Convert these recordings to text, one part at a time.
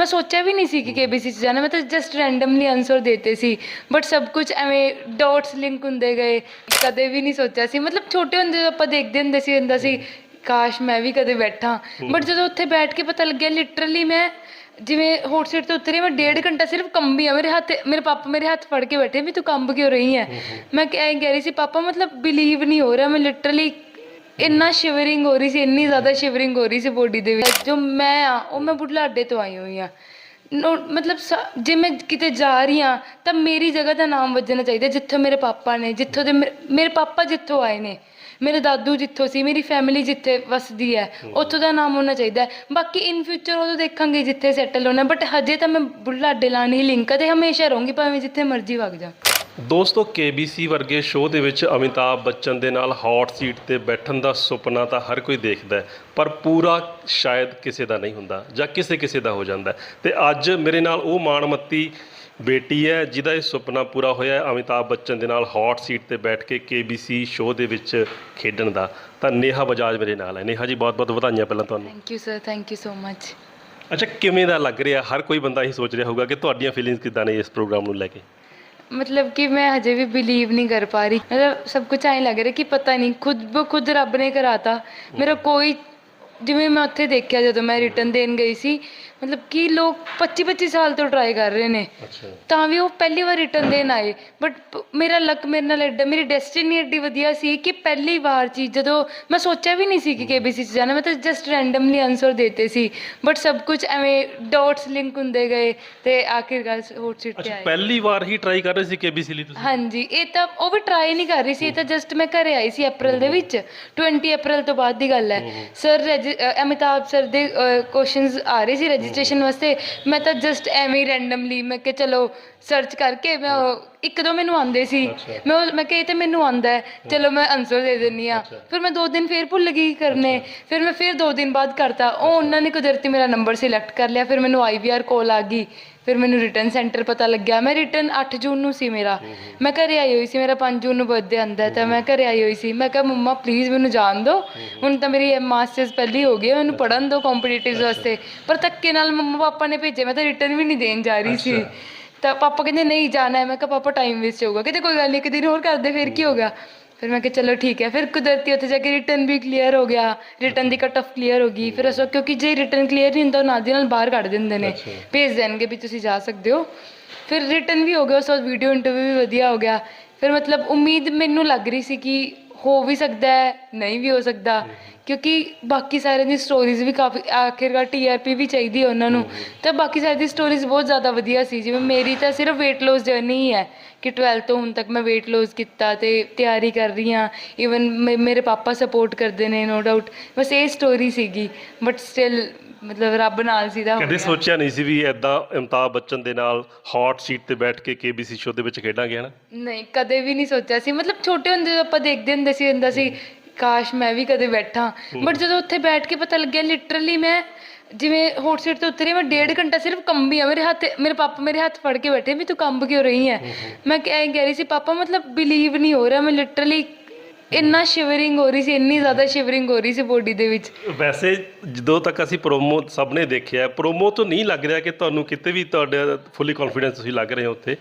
ਮੈਂ ਸੋਚਿਆ ਵੀ ਨਹੀਂ ਸੀ ਕਿ KBC 'ਚ ਜਾਣਾ ਮੈਂ ਤਾਂ ਜਸਟ ਰੈਂਡਮਲੀ ਆਨਸਰ ਦੇਤੇ ਸੀ ਬਟ ਸਭ ਕੁਝ ਐਵੇਂ ਡਾਟਸ ਲਿੰਕ ਹੁੰਦੇ ਗਏ ਕਦੇ ਵੀ ਨਹੀਂ ਸੋਚਿਆ ਸੀ। ਮਤਲਬ ਛੋਟੇ ਹੁੰਦੇ ਜਦੋਂ ਆਪਾਂ ਦੇਖਦੇ ਹੁੰਦੇ ਸੀ ਹੁੰਦਾ ਸੀ ਕਾਸ਼ ਮੈਂ ਵੀ ਕਦੇ ਬੈਠਾਂ। ਬਟ ਜਦੋਂ ਉੱਥੇ ਬੈਠ ਕੇ ਪਤਾ ਲੱਗਿਆ ਲਿਟਰਲੀ ਮੈਂ ਜਿਵੇਂ ਹੌਟ ਸੀਟ ਤੋਂ ਉਤਰੀ ਮੈਂ ਡੇਢ ਘੰਟਾ ਸਿਰਫ ਕੰਬੀ ਆ ਮੇਰੇ ਹੱਥ ਮੇਰੇ ਪਾਪਾ ਮੇਰੇ ਹੱਥ ਫੜ ਕੇ ਬੈਠੇ ਵੀ ਤੂੰ ਕੰਬ ਕਿਉਂ ਰਹੀ ਹੈ ਮੈਂ ਕਹਿ ਕਹਿ ਰਹੀ ਸੀ ਪਾਪਾ ਮਤਲਬ ਬਿਲੀਵ ਨਹੀਂ ਹੋ ਰਿਹਾ ਮੈਂ ਲਿਟਰਲੀ ਇੰਨਾ ਸ਼ਿਵਰਿੰਗ ਹੋ ਰਹੀ ਸੀ ਇੰਨੀ ਜ਼ਿਆਦਾ ਸ਼ਿਵਰਿੰਗ ਹੋ ਰਹੀ ਸੀ ਬੋਡੀ ਦੇ ਵਿੱਚ। ਜੋ ਮੈਂ ਆ ਉਹ ਮੈਂ ਬੁਢਲਾਡੇ ਤੋਂ ਆਈ ਹੋਈ ਆ। ਮਤਲਬ ਜੇ ਮੈਂ ਕਿਤੇ ਜਾ ਰਹੀ ਆ ਤਾਂ ਮੇਰੀ ਜਗ੍ਹਾ ਦਾ ਨਾਮ ਵੱਜਣਾ ਚਾਹੀਦਾ ਜਿੱਥੋਂ ਮੇਰੇ ਪਾਪਾ ਨੇ ਜਿੱਥੋਂ ਦੇ ਮੇਰੇ ਪਾਪਾ ਜਿੱਥੋਂ ਆਏ ਨੇ। ਮੇਰੇ ਦਾਦੂ ਜਿੱਥੋਂ ਸੀ ਮੇਰੀ ਫੈਮਿਲੀ ਜਿੱਥੇ ਵਸਦੀ ਹੈ ਉੱਥੋਂ ਦਾ ਨਾਮ ਹੋਣਾ ਚਾਹੀਦਾ। ਬਾਕੀ ਇਨ ਫਿਊਚਰ ਉਦੋਂ ਦੇਖਾਂਗੇ ਜਿੱਥੇ ਸੈਟਲ ਹੋਣਾ ਬਟ ਹਜੇ ਤਾਂ ਮੈਂ ਬੁਢਲਾਡੇ ਲਾਣ ਹੀ ਲਿੰਕ ਤੇ ਹਮੇਸ਼ਾ ਰਹੂੰਗੀ ਭਾਵੇਂ ਜਿੱਥੇ ਮਰਜ਼ੀ ਵਗ ਜਾ। ਦੋਸਤੋ KBC ਵਰਗੇ ਸ਼ੋਅ ਦੇ ਵਿੱਚ ਅਮਿਤਾਭ ਬੱਚਨ ਦੇ ਨਾਲ ਹੌਟ ਸੀਟ ਤੇ ਬੈਠਣ ਦਾ ਸੁਪਨਾ ਤਾਂ ਹਰ ਕੋਈ ਦੇਖਦਾ ਹੈ ਪਰ ਪੂਰਾ ਸ਼ਾਇਦ ਕਿਸੇ ਦਾ ਨਹੀਂ ਹੁੰਦਾ ਜਾਂ ਕਿਸੇ ਕਿਸੇ ਦਾ ਹੋ ਜਾਂਦਾ। ਤੇ ਅੱਜ ਮੇਰੇ ਨਾਲ ਉਹ ਮਾਣਮੱਤੀ ਬੇਟੀ ਹੈ ਜਿਹਦਾ ਇਹ ਸੁਪਨਾ ਪੂਰਾ ਹੋਇਆ ਹੈ ਅਮਿਤਾਭ ਬੱਚਨ ਦੇ ਨਾਲ ਹੌਟ ਸੀਟ ਤੇ ਬੈਠ ਕੇ KBC ਸ਼ੋਅ ਦੇ ਵਿੱਚ ਖੇਡਣ ਦਾ। ਤਾਂ ਨੇਹਾ ਬਜਾਜ ਮੇਰੇ ਨਾਲ ਹੈ। ਨੇਹਾ ਜੀ ਬਹੁਤ ਬਹੁਤ ਵਧਾਈਆਂ ਪਹਿਲਾਂ ਤੁਹਾਨੂੰ। Thank you sir thank you so much ਅੱਛਾ ਕਿਵੇਂ ਦਾ ਲੱਗ ਰਿਹਾ? ਹਰ ਕੋਈ ਬੰਦਾ ਇਹੀ ਸੋਚ ਰਿਹਾ ਹੋਊਗਾ ਕਿ ਤੁਹਾਡੀਆਂ ਫੀਲਿੰਗਸ ਕਿੱਦਾਂ ਨੇ ਇਸ ਪ੍ਰੋਗਰਾਮ ਨੂੰ ਲੈ ਕੇ? ਮਤਲਬ ਕਿ ਮੈਂ ਹਜੇ ਵੀ ਬਿਲੀਵ ਨਹੀਂ ਕਰ ਪਾ ਰਹੀ। ਮਤਲਬ ਸਭ ਕੁਝ ਐਂ ਲੱਗ ਰਿਹਾ ਕਿ ਪਤਾ ਨਹੀਂ, ਖੁਦ ਬ ਖੁਦ ਰੱਬ ਨੇ ਕਰਾਤਾ। ਮੇਰਾ ਕੋਈ, ਜਿਵੇਂ ਮੈਂ ਉੱਥੇ ਦੇਖਿਆ ਜਦੋਂ ਮੈਂ ਰਿਟਰਨ ਦੇਣ ਗਈ ਸੀ ਮਤਲਬ ਕਿ ਲੋਕ 25 25 ਸਾਲ ਤੋਂ ਟਰਾਈ ਕਰ ਰਹੇ ਨੇ। ਅੱਛਾ। ਤਾਂ ਵੀ ਉਹ ਪਹਿਲੀ ਵਾਰ ਰਿਟਰਨ ਦੇਣ ਆਏ। ਬਟ ਮੇਰਾ ਲੱਕ ਮੇਰੇ ਨਾਲ ਐਡਾ ਮੇਰੀ ਡੈਸਟੀਨੀ ਐਡੀ ਵਧੀਆ ਸੀ ਕਿ ਪਹਿਲੀ ਵਾਰ ਚ ਹੀ ਜਦੋਂ ਮੈਂ ਸੋਚਿਆ ਵੀ ਨਹੀਂ ਸੀ ਕਿ KBC 'ਚ ਜਾਣਾ ਮੈਂ ਤਾਂ ਜਸਟ ਰੈਂਡਮਲੀ ਆਨਸਰ ਦੇਤੇ ਸੀ। ਬਟ ਸਭ ਕੁਝ ਐਵੇਂ ਡਾਟਸ ਲਿੰਕ ਹੁੰਦੇ ਗਏ ਤੇ ਆਖਿਰਕਾਰ ਹੌਟ ਸੀਟ ਤੇ ਅੱਛਾ ਆਏ। ਪਹਿਲੀ ਵਾਰ ਹੀ ਟਰਾਈ ਕਰ ਰਹੇ ਸੀ KBC ਲਈ ਤੁਸੀਂ? ਹਾਂਜੀ ਇਹ ਤਾਂ ਉਹ ਵੀ ਟਰਾਈ ਨਹੀਂ ਕਰ ਰਹੀ ਸੀ ਇਹ ਤਾਂ ਜਸਟ ਮੈਂ ਘਰੇ ਆਈ ਸੀ ਅਪ੍ਰੈਲ ਦੇ ਵਿੱਚ। 20 ਅਪ੍ਰੈਲ ਤੋਂ ਬਾਅਦ ਦੀ ਗੱਲ ਹੈ। ਸਰ ਅਮਿਤਾਭ ਸਰ ਦੇ ਕੁਐਸਚਨਸ ਆ ਰਹੇ ਸੀ ਰਜਿਸਟ੍ਰੇਸ਼ਨ ਵਾਸਤੇ ਮੈਂ ਤਾਂ ਜਸਟ ਐਵੇਂ ਹੀ ਰੈਂਡਮਲੀ ਮੈਂ ਕਿ ਚਲੋ ਸਰਚ ਕਰਕੇ ਮੈਂ ਉਹ- ਇੱਕ ਦੋ ਮੈਨੂੰ ਆਉਂਦੇ ਸੀ। ਅੱਛਾ। ਮੈਂ ਉਹ- ਮੈਂ ਕਿ ਇਹ ਤੇ ਮੈਨੂੰ ਆਉਂਦਾ ਹੈ। ਚਲੋ ਮੈਂ ਆਨਸਰ ਦੇ ਦਿੰਨੀ ਆ ਅੱਛਾ। ਫਿਰ ਮੈਂ ਦੋ ਦਿਨ ਫੇਰ ਭੁੱਲ ਗਈ ਕਰਨੇ। ਫਿਰ ਮੈਂ ਫਿਰ ਦੋ ਦਿਨ ਬਾਅਦ ਕਰਤਾ। ਉਹ ਉਹਨਾਂ ਨੇ ਕੁਦਰਤੀ ਮੇਰਾ ਨੰਬਰ ਸਿਲੈਕਟ ਕਰ ਲਿਆ। ਫਿਰ ਮੈਨੂੰ ਆਈਵੀਆਰ ਕਾਲ ਆ ਗਈ। ਫਿਰ ਮੈਨੂੰ ਰਿਟਰਨ ਸੈਂਟਰ ਪਤਾ ਲੱਗਿਆ। ਮੈਂ ਰਿਟਰਨ 8 ਜੂਨ ਨੂੰ ਸੀ ਮੇਰਾ। ਮੈਂ ਘਰੇ ਆਈ ਹੋਈ ਸੀ ਮੇਰਾ 5 ਜੂਨ ਨੂੰ ਬਰਥਡੇ ਆਂਦਾ ਤਾਂ ਮੈਂ ਘਰੇ ਆਈ ਹੋਈ ਸੀ। ਮੈਂ ਕਿਹਾ ਮੰਮਾ ਪਲੀਜ਼ ਮੈਨੂੰ ਜਾਣ ਦਿਓ। ਹੁਣ ਤਾਂ ਮੇਰੀ ਮਾਸਟਰਸ ਪਹਿਲੀ ਹੋ ਗਈ ਮੈਨੂੰ ਪੜਨ ਦਿਓ ਕੰਪੀਟੀਟਿਵਸ ਵਾਸਤੇ। ਪਰ ਧੱਕੇ ਨਾਲ ਮੰਮਾ ਪਾਪਾ ਨੇ ਭੇਜੇ ਮੈਂ ਤਾਂ ਰਿਟਰਨ ਵੀ ਨਹੀਂ ਦੇਣ ਜਾ ਰਹੀ ਸੀ। ਤਾਂ ਪਾਪਾ ਕਹਿੰਦੇ ਨਹੀਂ ਜਾਣਾ ਹੈ। ਮੈਂ ਕਿਹਾ ਪਾਪਾ ਟਾਈਮ ਵੇਸਟ ਹੋਊਗਾ। ਕਿਤੇ ਕੋਈ ਗੱਲ ਨਹੀਂ ਇੱਕ ਦਿਨ ਹੋਰ ਕਰਦੇ ਫਿਰ ਕੀ ਹੋਗਾ ਫਿਰ ਮੈਂ ਕਿਹਾ ਚਲੋ ਠੀਕ ਹੈ ਫਿਰ ਕੁਦਰਤੀ ਉੱਥੇ ਜਾ ਕੇ ਰਿਟਰਨ ਵੀ ਕਲੀਅਰ ਹੋ ਗਿਆ ਰਿਟਰਨ ਦੀ ਕਟ ਆਫ ਕਲੀਅਰ ਹੋ ਗਈ ਫਿਰ ਅਸੋ ਕਿਉਂਕਿ ਜੇ ਰਿਟਰਨ ਕਲੀਅਰ ਨਹੀਂ ਹੁੰਦਾ ਉਹ ਨਾਲ ਦੀ ਨਾਲ ਬਾਹਰ ਕੱਢ ਦਿੰਦੇ ਨੇ। ਭੇਜ ਦੇਣਗੇ ਵੀ ਤੁਸੀਂ ਜਾ ਸਕਦੇ ਹੋ। ਫਿਰ ਰਿਟਰਨ ਵੀ ਹੋ ਗਿਆ ਉਸ ਤੋਂ ਬਾਅਦ ਵੀਡੀਓ ਇੰਟਰਵਿਊ ਵੀ ਵਧੀਆ ਹੋ ਗਿਆ। ਫਿਰ ਮਤਲਬ ਉਮੀਦ ਮੈਨੂੰ ਲੱਗ ਰਹੀ ਸੀ ਕਿ ਹੋ ਵੀ ਸਕਦਾ ਹੈ ਨਹੀਂ ਵੀ ਹੋ ਸਕਦਾ। ਕਿਉਂਕਿ ਬਾਕੀ ਸਾਰਿਆਂ ਦੀ ਸਟੋਰੀਜ਼ ਵੀ ਕਾਫੀ ਆਖਿਰਕਾਰ ਟੀਆਰਪੀ ਵੀ ਚਾਹੀਦੀ ਹੈ ਉਹਨਾਂ ਨੂੰ। ਤਾਂ ਬਾਕੀ ਸਾਰਿਆਂ ਦੀ ਸਟੋਰੀਜ਼ ਬਹੁਤ ਜ਼ਿਆਦਾ ਵਧੀਆ ਸੀ ਜਿਵੇਂ ਮੇਰੀ ਤਾਂ ਸਿਰਫ weight loss ਜਰਨੀ ਹੀ ਹੈ। ਕਿ 12 ਤੋਂ ਹੁਣ ਤੱਕ ਮੈਂ weight loss ਕੀਤਾ ਤੇ ਤਿਆਰੀ ਕਰ ਰਹੀ ਹਾਂ। ਇਵਨ ਮੇਰੇ ਪਾਪਾ ਸਪੋਰਟ ਕਰਦੇ ਨੇ ਨੋ ਡਾਊਟ ਬਸ ਇਹ ਸਟੋਰੀ ਸੀਗੀ ਬਟ ਸਟਿਲ ਮਤਲਬ ਰੱਬ ਨਾਲ ਸੀ ਦਾ ਹੋ ਕਦੇ। ਸੋਚਿਆ ਨਹੀਂ ਸੀ ਵੀ ਐਦਾਂ ਅਮਿਤਾਭ ਬੱਚਨ ਦੇ ਨਾਲ ਹੌਟ ਸੀਟ ਤੇ ਬੈਠ ਕੇ KBC ਸ਼ੋਅ ਦੇ ਵਿੱਚ ਖੇਡਾਂਗੇ ਹਨਾ? ਨਹੀਂ ਕਦੇ ਵੀ ਨਹੀਂ ਸੋਚਿਆ ਸੀ। ਮਤਲਬ ਛੋਟੇ ਹੁੰਦੇ ਜਦੋਂ ਆਪਾਂ ਦੇਖਦੇ ਹੁੰਦੇ ਸੀ ਹੁੰਦਾ ਸੀ ਕਾਸ਼ ਮੈਂ ਵੀ ਕਦੇ ਬੈਠਾਂ। ਬਟ ਜਦੋਂ ਉੱਥੇ ਬੈਠ ਕੇ ਪਤਾ ਲੱਗਿਆ ਲਿਟਰਲੀ ਮੈਂ ਜਿਵੇਂ ਹੌਟ ਸੀਟ ਤੋਂ ਉਤਰੀ ਮੈਂ ਡੇਢ ਘੰਟਾ ਸਿਰਫ ਕੰਬੀ ਆ ਮੇਰੇ ਹੱਥ ਮੇਰੇ ਪਾਪਾ ਮੇਰੇ ਹੱਥ ਫੜ ਕੇ ਬੈਠੇ ਵੀ ਤੂੰ ਕੰਬ ਕਿਉਂ ਰਹੀ ਹੈ ਮੈਂ ਕਹਿ ਕਹਿ ਰਹੀ ਸੀ ਪਾਪਾ ਮਤਲਬ ਬਿਲੀਵ ਨਹੀਂ ਹੋ ਰਿਹਾ ਮੈਂ ਲਿਟਰਲੀ ਇੰਨਾ ਸ਼ਿਵਰਿੰਗ ਹੋ ਰਹੀ ਸੀ ਇੰਨੀ ਜ਼ਿਆਦਾ ਸ਼ਿਵਰਿੰਗ ਹੋ ਰਹੀ ਸੀ ਬੋਡੀ ਦੇ ਵਿੱਚ। ਵੈਸੇ ਜਦੋਂ ਤੱਕ ਅਸੀਂ ਪ੍ਰੋਮੋ ਸਭ ਨੇ ਦੇਖਿਆ ਪ੍ਰੋਮੋ ਤੋਂ ਨਹੀਂ ਲੱਗ ਰਿਹਾ ਕਿ ਤੁਹਾਨੂੰ ਕਿਤੇ ਵੀ ਤੁਹਾਡਾ ਫੁੱਲੀ ਕੌਨਫੀਡੈਂਸ ਤੁਸੀਂ ਲੱਗ ਰਹੇ ਹੋ ਉੱਥੇ।